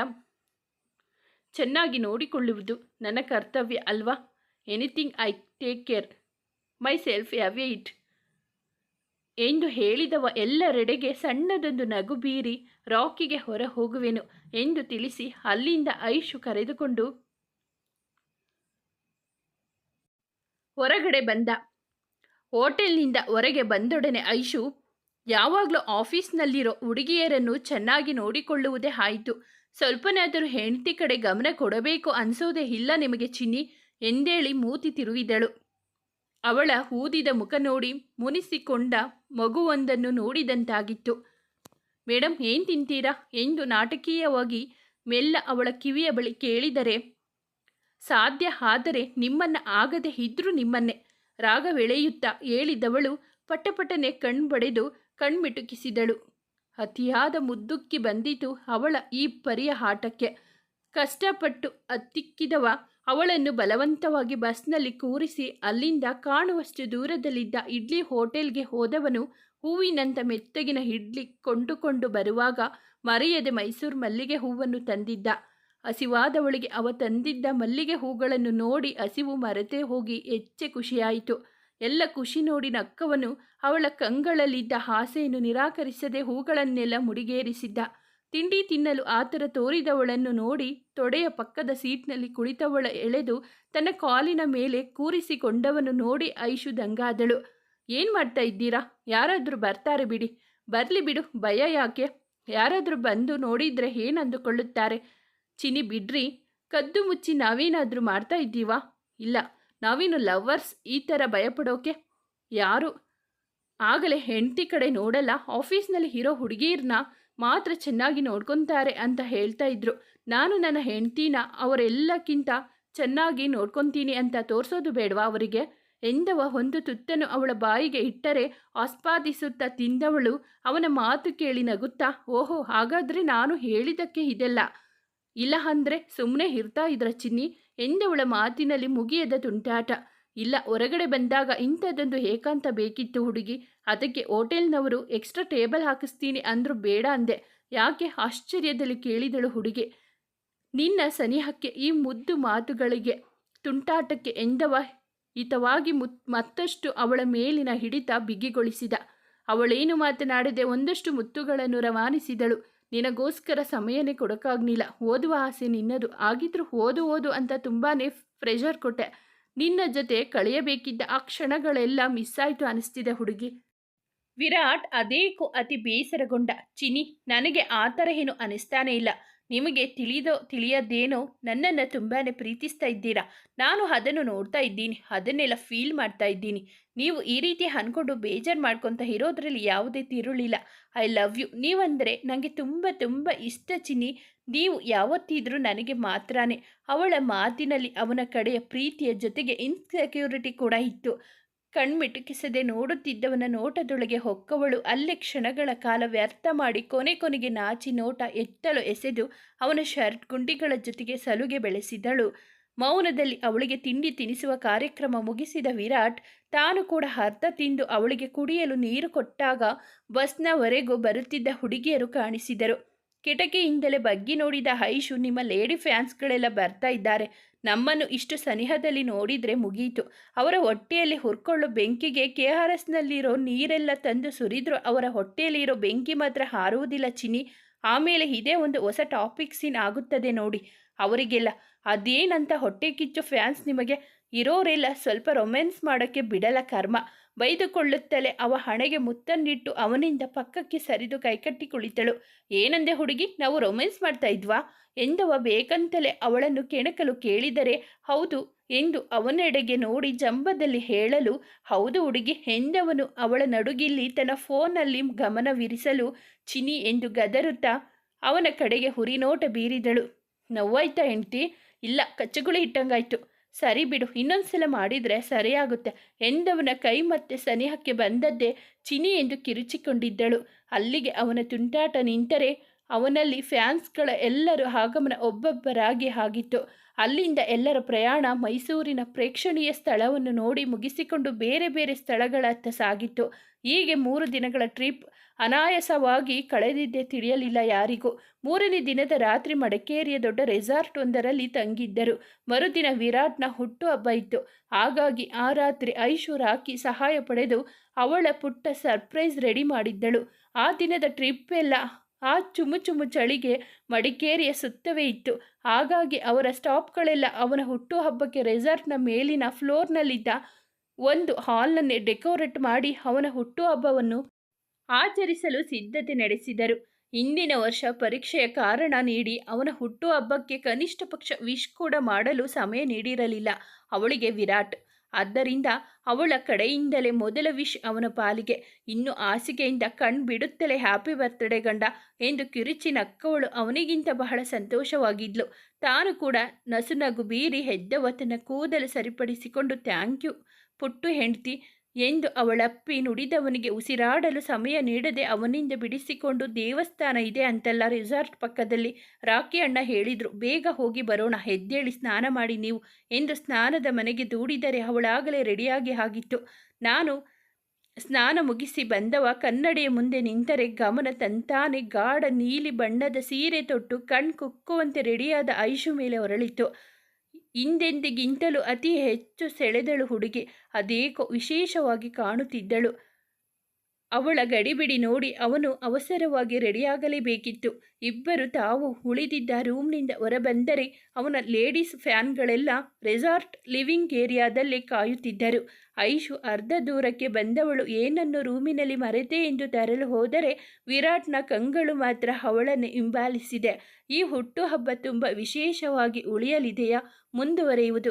ಚೆನ್ನಾಗಿ ನೋಡಿಕೊಳ್ಳುವುದು ನನ್ನ ಕರ್ತವ್ಯ ಅಲ್ವಾ? Anything I take care myself have it ಎಂದು ಹೇಳಿದವ ಎಲ್ಲರೆಡೆಗೆ ಸಣ್ಣದೊಂದು ನಗು ಬೀರಿ ರಾಕಿಗೆ ಹೊರ ಹೋಗುವೆನು ಎಂದು ತಿಳಿಸಿ ಅಲ್ಲಿಂದ ಐಶು ಕರೆದುಕೊಂಡು ಹೊರಗಡೆ ಬಂದ. ಹೋಟೆಲ್ನಿಂದ ಹೊರಗೆ ಬಂದೊಡನೆ ಐಶು, ಯಾವಾಗಲೂ ಆಫೀಸ್ನಲ್ಲಿರೋ ಹುಡುಗಿಯರನ್ನು ಚೆನ್ನಾಗಿ ನೋಡಿಕೊಳ್ಳುವುದೇ ಆಯಿತು. ಸ್ವಲ್ಪನಾದರೂ ಹೆಂಡತಿ ಕಡೆ ಗಮನ ಕೊಡಬೇಕು ಅನಿಸೋದೇ ಇಲ್ಲ ನಿಮಗೆ ಚಿನ್ನಿ ಎಂದೇಳಿ ಮೂತಿ ತಿರುವಿದಳು. ಅವಳ ಊದಿದ ಮುಖ ನೋಡಿ ಮುನಿಸಿಕೊಂಡ ಮಗುವೊಂದನ್ನು ನೋಡಿದಂತಾಗಿತ್ತು. ಮೇಡಮ್ ಏನು ತಿಂತೀರಾ? ಎಂದು ನಾಟಕೀಯವಾಗಿ ಮೆಲ್ಲ ಅವಳ ಕಿವಿಯ ಬಳಿ ಕೇಳಿದರೆ, ಸಾಧ್ಯ ಆದರೆ ನಿಮ್ಮನ್ನ ಆಗದೆ ಇದ್ರೂ ನಿಮ್ಮನ್ನೇ ರಾಗವೆಳೆಯುತ್ತಾ ಹೇಳಿದವಳು ಪಟಪಟನೆ ಕಣ್ಬಡೆದು ಕಣ್ಮಿಟುಕಿಸಿದಳು ಅತಿಯಾದ ಮುದ್ದುಕ್ಕಿ ಬಂದಿತು ಅವಳ ಈ ಪರಿಯ ಆಟಕ್ಕೆ ಕಷ್ಟಪಟ್ಟು ಅತ್ತಿಕ್ಕಿದವ ಅವಳನ್ನು ಬಲವಂತವಾಗಿ ಬಸ್ನಲ್ಲಿ ಕೂರಿಸಿ ಅಲ್ಲಿಂದ ಕಾಣುವಷ್ಟು ದೂರದಲ್ಲಿದ್ದ ಇಡ್ಲಿ ಹೋಟೆಲ್ಗೆ ಹೋದವನು ಹೂವಿನಂತ ಮೆತ್ತಗಿನ ಇಡ್ಲಿ ಕೊಂಡುಕೊಂಡು ಬರುವಾಗ ಮರೆಯದೆ ಮೈಸೂರು ಮಲ್ಲಿಗೆ ಹೂವನ್ನು ತಂದಿದ್ದ. ಹಸಿವಾದವಳಿಗೆ ಅವ ತಂದಿದ್ದ ಮಲ್ಲಿಗೆ ಹೂಗಳನ್ನು ನೋಡಿ ಹಸಿವು ಮರೆತೇ ಹೋಗಿ ಹೆಚ್ಚೆ ಖುಷಿಯಾಯಿತು. ಎಲ್ಲ ಖುಷಿ ನೋಡಿ ನಕ್ಕವನು ಅವಳ ಕಂಗಳಲ್ಲಿದ್ದ ಆಸೆಯನ್ನು ನಿರಾಕರಿಸದೆ ಹೂಗಳನ್ನೆಲ್ಲ ಮುಡಿಗೇರಿಸಿದ್ದ. ತಿಂಡಿ ತಿನ್ನಲು ಆತರ ತೋರಿದವಳನ್ನು ನೋಡಿ ತೊಡೆಯ ಪಕ್ಕದ ಸೀಟ್ನಲ್ಲಿ ಕುಳಿತವಳ ಎಳೆದು ತನ್ನ ಕಾಲಿನ ಮೇಲೆ ಕೂರಿಸಿಕೊಂಡವನು ನೋಡಿ ಐಶು ದಂಗಾದಳು. ಏನು ಮಾಡ್ತಾ ಇದ್ದೀರಾ? ಯಾರಾದರೂ ಬರ್ತಾರೆ ಬಿಡಿ. ಬರಲಿ ಬಿಡು, ಭಯ ಯಾಕೆ? ಯಾರಾದರೂ ಬಂದು ನೋಡಿದ್ರೆ ಏನು ಅಂದುಕೊಳ್ಳುತ್ತಾರೆ? ಚಿನಿ ಬಿಡ್ರಿ. ಕದ್ದು ಮುಚ್ಚಿ ನಾವೇನಾದರೂ ಮಾಡ್ತಾ ಇದ್ದೀವಾ? ಇಲ್ಲ ನಾವೇನು ಲವ್ವರ್ಸ್ ಈ ಥರ ಭಯಪಡೋಕೆ? ಯಾರು? ಆಗಲೇ ಹೆಂಡತಿ ಕಡೆ ನೋಡಲ್ಲ, ಆಫೀಸ್ನಲ್ಲಿ ಇರೋ ಹುಡುಗಿಯರನ್ನ ಮಾತ್ರ ಚೆನ್ನಾಗಿ ನೋಡ್ಕೊತಾರೆ ಅಂತ ಹೇಳ್ತಾ ಇದ್ರು. ನಾನು ನನ್ನ ಹೆಂಡ್ತೀನ ಅವರೆಲ್ಲಕ್ಕಿಂತ ಚೆನ್ನಾಗಿ ನೋಡ್ಕೊತೀನಿ ಅಂತ ತೋರಿಸೋದು ಬೇಡವಾ ಅವರಿಗೆ? ಎಂದವ ಒಂದು ತುತ್ತನ್ನು ಅವಳ ಬಾಯಿಗೆ ಇಟ್ಟರೆ ಆಸ್ಪಾದಿಸುತ್ತಾ ತಿಂದವಳು ಅವನ ಮಾತು ಕೇಳಿ ನಗುತ್ತಾ, ಓಹೋ, ಹಾಗಾದರೆ ನಾನು ಹೇಳಿದ್ದಕ್ಕೆ ಇದೆಲ್ಲ? ಇಲ್ಲ ಅಂದರೆ ಸುಮ್ಮನೆ ಇರ್ತಾ ಇದ್ರ ಚಿನ್ನಿ, ಎಂದವಳ ಮಾತಿನಲ್ಲಿ ಮುಗಿಯದ ತುಂಟಾಟ. ಇಲ್ಲ, ಹೊರಗಡೆ ಬಂದಾಗ ಇಂಥದ್ದೊಂದು ಏಕಾಂತ ಬೇಕಿತ್ತು ಹುಡುಗಿ. ಅದಕ್ಕೆ ಹೋಟೆಲ್ನವರು ಎಕ್ಸ್ಟ್ರಾ ಟೇಬಲ್ ಹಾಕಿಸ್ತೀನಿ ಅಂದರೂ ಬೇಡ ಅಂದೆ. ಯಾಕೆ ಆಶ್ಚರ್ಯದಲ್ಲಿ ಕೇಳಿದಳು ಹುಡುಗಿ. ನಿನ್ನ ಸನಿಹಕ್ಕೆ ಈ ಮುದ್ದು ಮಾತುಗಳಿಗೆ ತುಂಟಾಟಕ್ಕೆ ಎಂದವ? ಹಿತವಾಗಿ ಮುತ್ ಮತ್ತಷ್ಟು ಅವಳ ಮೇಲಿನ ಹಿಡಿತ ಬಿಗಿಗೊಳಿಸಿದ. ಅವಳೇನು ಮಾತನಾಡದೆ ಒಂದಷ್ಟು ಮುತ್ತುಗಳನ್ನು ರವಾನಿಸಿದಳು. ನಿನಗೋಸ್ಕರ ಸಮಯನೇ ಕೊಡೋಕ್ಕಾಗ್ನಿಲ್ಲ ಓದುವ ಆಸೆ ನಿನ್ನದು. ಆಗಿದ್ರೂ ಓದು ಓದು ಅಂತ ತುಂಬಾ ಪ್ರೆಷರ್ ಕೊಟ್ಟೆ. ನಿನ್ನ ಜೊತೆ ಕಳೆಯಬೇಕಿದ್ದ ಆ ಕ್ಷಣಗಳೆಲ್ಲ ಮಿಸ್ ಆಯಿತು ಅನಿಸ್ತಿದೆ ಹುಡುಗಿ. ವಿರಾಟ್ ಅದೇಕೋ ಅತಿ ಬೇಸರಗೊಂಡ. ಚಿನಿ ನನಗೆ ಆ ಥರ ಏನು ಅನಿಸ್ತಾನೇ ಇಲ್ಲ. ನಿಮಗೆ ತಿಳಿದೋ, ತಿಳಿಯದೇನೋ ನನ್ನನ್ನು ತುಂಬಾ ಪ್ರೀತಿಸ್ತಾ ಇದ್ದೀರಾ. ನಾನು ಅದನ್ನು ನೋಡ್ತಾ ಇದ್ದೀನಿ. ಅದನ್ನೆಲ್ಲ ಫೀಲ್ ಮಾಡ್ತಾ ಇದ್ದೀನಿ. ನೀವು ಈ ರೀತಿ ಅಂದ್ಕೊಂಡು ಬೇಜಾರು ಮಾಡ್ಕೊತ ಇರೋದ್ರಲ್ಲಿ ಯಾವುದೇ ತಿರುಳಿಲ್ಲ. I love you. ನೀವಂದರೆ ನನಗೆ ತುಂಬ ತುಂಬ ಇಷ್ಟ ಚಿನ್ನಿ. ನೀವು ಯಾವತ್ತಿದ್ರೂ ನನಗೆ ಮಾತ್ರನೇ. ಅವಳ ಮಾತಿನಲ್ಲಿ ಅವನ ಕಡೆಯ ಪ್ರೀತಿಯ ಜೊತೆಗೆ ಇನ್ಸೆಕ್ಯೂರಿಟಿ ಕೂಡ ಇತ್ತು. ಕಣ್ಮಿಟುಕಿಸದೆ ನೋಡುತ್ತಿದ್ದವನ ನೋಟದೊಳಗೆ ಹೊಕ್ಕವಳು. ಅಲ್ಲೇ ಕ್ಷಣಗಳ ಕಾಲ ವ್ಯರ್ಥ ಮಾಡಿ ಕೊನೆ ಕೊನೆಗೆ ನಾಚಿ ನೋಟ ಎತ್ತಲು ಎಸೆದು ಅವನ ಶರ್ಟ್ ಗುಂಡಿಗಳ ಜೊತೆಗೆ ಸಲುಗೆ ಬೆಳೆಸಿದಳು. ಮೌನದಲ್ಲಿ ಅವಳಿಗೆ ತಿಂಡಿ ತಿನಿಸುವ ಕಾರ್ಯಕ್ರಮ ಮುಗಿಸಿದ ವಿರಾಟ್ ತಾನು ಕೂಡ ಅರ್ಧ ತಿಂದು ಅವಳಿಗೆ ಕುಡಿಯಲು ನೀರು ಕೊಟ್ಟಾಗ ಬಸ್ನವರೆಗೂ ಬರುತ್ತಿದ್ದ ಹುಡುಗಿಯರು ಕಾಣಿಸಿದರು. ಕಿಟಕಿಯಿಂದಲೇ ಬಗ್ಗಿ ನೋಡಿದ ಐಶು ನಿಮ್ಮ ಲೇಡಿ ಫ್ಯಾನ್ಸ್ಗಳೆಲ್ಲ ಬರ್ತಾ ಇದ್ದಾರೆ. ನಮ್ಮನ್ನು ಇಷ್ಟು ಸನಿಹದಲ್ಲಿ ನೋಡಿದರೆ ಮುಗಿಯಿತು ಅವರ ಹೊಟ್ಟೆಯಲ್ಲಿ ಹುರ್ಕೊಳ್ಳೋ ಬೆಂಕಿಗೆ ಕೆ ಆರ್ ಎಸ್ನಲ್ಲಿರೋ ನೀರೆಲ್ಲ ತಂದು ಸುರಿದ್ರು. ಅವರ ಹೊಟ್ಟೆಯಲ್ಲಿರೋ ಬೆಂಕಿ ಮಾತ್ರ ಹಾರುವುದಿಲ್ಲ ಚಿನಿ ಆಮೇಲೆ ಇದೇ ಒಂದು ಹೊಸ ಟಾಪಿಕ್ ಸೀನ್ ಆಗುತ್ತದೆ ನೋಡಿ. ಅವರಿಗೆಲ್ಲ, ಅದೇನಂತ ಹೊಟ್ಟೆ ಕಿಚ್ಚು ಫ್ಯಾನ್ಸ್ ನಿಮಗೆ? ಇರೋರೆಲ್ಲ ಸ್ವಲ್ಪ ರೊಮ್ಯಾನ್ಸ್ ಮಾಡೋಕ್ಕೆ ಬಿಡಲ್ಲ ಕರ್ಮ. ಬೈದುಕೊಳ್ಳುತ್ತಲೇ ಅವ ಹಣೆಗೆ ಮುತ್ತನ್ನಿಟ್ಟು ಅವನಿಂದ ಪಕ್ಕಕ್ಕೆ ಸರಿದು ಕೈಕಟ್ಟಿ ಕುಳಿತಳು. ಏನಂದೆ ಹುಡುಗಿ, ನಾವು ರೊಮ್ಯಾನ್ಸ್ ಮಾಡ್ತಾ ಇದ್ವಾ? ಎಂದವ ಬೇಕಂತಲೇ ಅವಳನ್ನು ಕೆಣಕಲು ಕೇಳಿದರೆ, ಹೌದು ಎಂದು ಅವನೆಡೆಗೆ ನೋಡಿ ಜಂಬದಲ್ಲಿ ಹೇಳಲು, ಹೌದು ಹುಡುಗಿ ಎಂದವನು ಅವಳ ನಡುಗಿಲ್ಲಿ ತನ್ನ ಫೋನಲ್ಲಿ ಗಮನವಿರಿಸಲು ಚಿನಿ ಎಂದು ಗದರುತ್ತಾ ಅವನ ಕಡೆಗೆ ಹುರಿನೋಟ ಬೀರಿದಳು. ನೋವಾಯ್ತಾ ಹೆಂಡ್ತಿ? ಇಲ್ಲ, ಕಚ್ಚಗುಳಿ ಇಟ್ಟಂಗಾಯ್ತು. ಸರಿ ಬಿಡು ಇನ್ನೊಂದ್ಸಲ ಮಾಡಿದರೆ ಸರಿಯಾಗುತ್ತೆ. ಎಂದವನ ಕೈ ಮತ್ತೆ ಸನಿಹಕ್ಕೆ ಬಂದದ್ದೇ ಚಿನಿ ಎಂದು ಕಿರುಚಿಕೊಂಡಿದ್ದಳು. ಅಲ್ಲಿಗೆ ಅವನ ತುಂಟಾಟ ನಿಂತರೆ ಅವನಲ್ಲಿ ಫ್ಯಾನ್ಸ್ಗಳ ಎಲ್ಲರೂ ಆಗಮನ ಒಬ್ಬೊಬ್ಬರಾಗಿ ಆಗಿತ್ತು. ಅಲ್ಲಿಂದ ಎಲ್ಲರ ಪ್ರಯಾಣ ಮೈಸೂರಿನ ಪ್ರೇಕ್ಷಣೀಯ ಸ್ಥಳವನ್ನು ನೋಡಿ ಮುಗಿಸಿಕೊಂಡು ಬೇರೆ ಬೇರೆ ಸ್ಥಳಗಳತ್ತ ಸಾಗಿತ್ತು. ಹೀಗೆ ಮೂರು ದಿನಗಳ ಟ್ರಿಪ್ ಅನಾಯಾಸವಾಗಿ ಕಳೆದಿದ್ದೇ ತಿಳಿಯಲಿಲ್ಲ ಯಾರಿಗೂ. ಮೂರನೇ ದಿನದ ರಾತ್ರಿ ಮಡಕೇರಿಯ ದೊಡ್ಡ ರೆಸಾರ್ಟ್ ಒಂದರಲ್ಲಿ ತಂಗಿದ್ದರು. ಮರುದಿನ ವಿರಾಟ್ನ ಹುಟ್ಟುಹಬ್ಬ ಇತ್ತು. ಹಾಗಾಗಿ ಆ ರಾತ್ರಿ ಐಶು ರಾಕಿ ಸಹಾಯ ಪಡೆದು ಅವಳ ಪುಟ್ಟ ಸರ್ಪ್ರೈಸ್ ರೆಡಿ ಮಾಡಿದ್ದಳು. ಆ ದಿನದ ಟ್ರಿಪ್ ಎಲ್ಲ ಆ ಚುಮು ಚುಮು ಚಳಿಗೆ ಮಡಿಕೇರಿಯ ಸುತ್ತವೇ ಇತ್ತು. ಹಾಗಾಗಿ ಅವರ ಸ್ಟಾಪ್ಗಳೆಲ್ಲ ಅವನ ಹುಟ್ಟುಹಬ್ಬಕ್ಕೆ ರೆಸಾರ್ಟ್ನ ಮೇಲಿನ ಫ್ಲೋರ್ನಲ್ಲಿದ್ದ ಒಂದು ಹಾಲ್ನನ್ನೇ ಡೆಕೋರೇಟ್ ಮಾಡಿ ಅವನ ಹುಟ್ಟುಹಬ್ಬವನ್ನು ಆಚರಿಸಲು ಸಿದ್ಧತೆ ನಡೆಸಿದರು. ಹಿಂದಿನ ವರ್ಷ ಪರೀಕ್ಷೆಯ ಕಾರಣ ನೀಡಿ ಅವನ ಹುಟ್ಟುಹಬ್ಬಕ್ಕೆ ಕನಿಷ್ಠ ಪಕ್ಷ ವಿಶ್ ಕೂಡ ಮಾಡಲು ಸಮಯ ನೀಡಿರಲಿಲ್ಲ. ಅವಳಿಗೆ ವಿರಾಟ್ ಆದ್ದರಿಂದ ಅವಳ ಕಡೆಯಿಂದಲೇ ಮೊದಲ ವಿಶ್ ಅವನ ಪಾಲಿಗೆ. ಇನ್ನು ಹಾಸಿಗೆಯಿಂದ ಕಣ್ ಬಿಡುತ್ತಲೇ ಹ್ಯಾಪಿ ಬರ್ತ್ಡೇ ಗಂಡ ಎಂದು ಕಿರುಚಿ ನಕ್ಕವಳು ಅವನಿಗಿಂತ ಬಹಳ ಸಂತೋಷವಾಗಿದ್ಲು. ತಾನು ಕೂಡ ನಸುನಗು ಬೀರಿ ಹೆದ್ದವತನ ಕೂದಲು ಸರಿಪಡಿಸಿಕೊಂಡು ಥ್ಯಾಂಕ್ ಯು ಪುಟ್ಟು ಹೆಂಡ್ತಿ ಎಂದು ಅವಳಪ್ಪಿ ನುಡಿದವನಿಗೆ ಉಸಿರಾಡಲು ಸಮಯ ನೀಡದೆ ಅವನಿಂದ ಬಿಡಿಸಿಕೊಂಡು ದೇವಸ್ಥಾನ ಇದೆ ಅಂತಲ್ಲ ರೆಸಾರ್ಟ್ ಪಕ್ಕದಲ್ಲಿ ರಾಕಿ ಅಣ್ಣ ಹೇಳಿದರು. ಬೇಗ ಹೋಗಿ ಬರೋಣ ಹೆದ್ದೇಳಿ ಸ್ನಾನ ಮಾಡಿ ನೀವು ಎಂದು ಸ್ನಾನದ ಮನೆಗೆ ದೂಡಿದರೆ ಅವಳಾಗಲೇ ರೆಡಿಯಾಗಿ ಆಗಿತ್ತು. ನಾನು ಸ್ನಾನ ಮುಗಿಸಿ ಬಂದವ, ಕನ್ನಡಿಯ ಮುಂದೆ ನಿಂತರೆ ಗಮನ ತಂತಾನೆ ಗಾಢ ನೀಲಿ ಬಣ್ಣದ ಸೀರೆ ತೊಟ್ಟು ಕಣ್ ಕುಕ್ಕುವಂತೆ ರೆಡಿಯಾದ ಐಶು ಮೇಲೆ ಹೊರಳಿತು. ಹಿಂದೆಂದಿಗಿಂತಲೂ ಅತಿ ಹೆಚ್ಚು ಸೆಳೆದಳು ಹುಡುಗಿ. ಅದೇಕೋ ವಿಶೇಷವಾಗಿ ಕಾಣುತ್ತಿದ್ದಳು. ಅವಳ ಗಡಿಬಿಡಿ ನೋಡಿ ಅವನು ಅವಸರವಾಗಿ ರೆಡಿಯಾಗಲೇಬೇಕಿತ್ತು. ಇಬ್ಬರು ತಾವು ಉಳಿದಿದ್ದ ರೂಮ್ನಿಂದ ಹೊರಬಂದರೆ ಅವನ ಲೇಡೀಸ್ ಫ್ಯಾನ್ಗಳೆಲ್ಲ ರೆಸಾರ್ಟ್ ಲಿವಿಂಗ್ ಏರಿಯಾದಲ್ಲಿ ಕಾಯುತ್ತಿದ್ದರು. ಐಶು ಅರ್ಧ ದೂರಕ್ಕೆ ಬಂದವಳು, ಏನನ್ನು ರೂಮಿನಲ್ಲಿ ಮರೆತೆ ಎಂದು ತರಲು ಹೋದರೆ ವಿರಾಟ್ನ ಕಂಗಳು ಮಾತ್ರ ಅವಳನ್ನು ಹಿಂಬಾಲಿಸಿದೆ. ಈ ಹುಟ್ಟುಹಬ್ಬ ತುಂಬ ವಿಶೇಷವಾಗಿ ಉಳಿಯಲಿದೆಯಾ? ಮುಂದುವರೆಯುವುದು.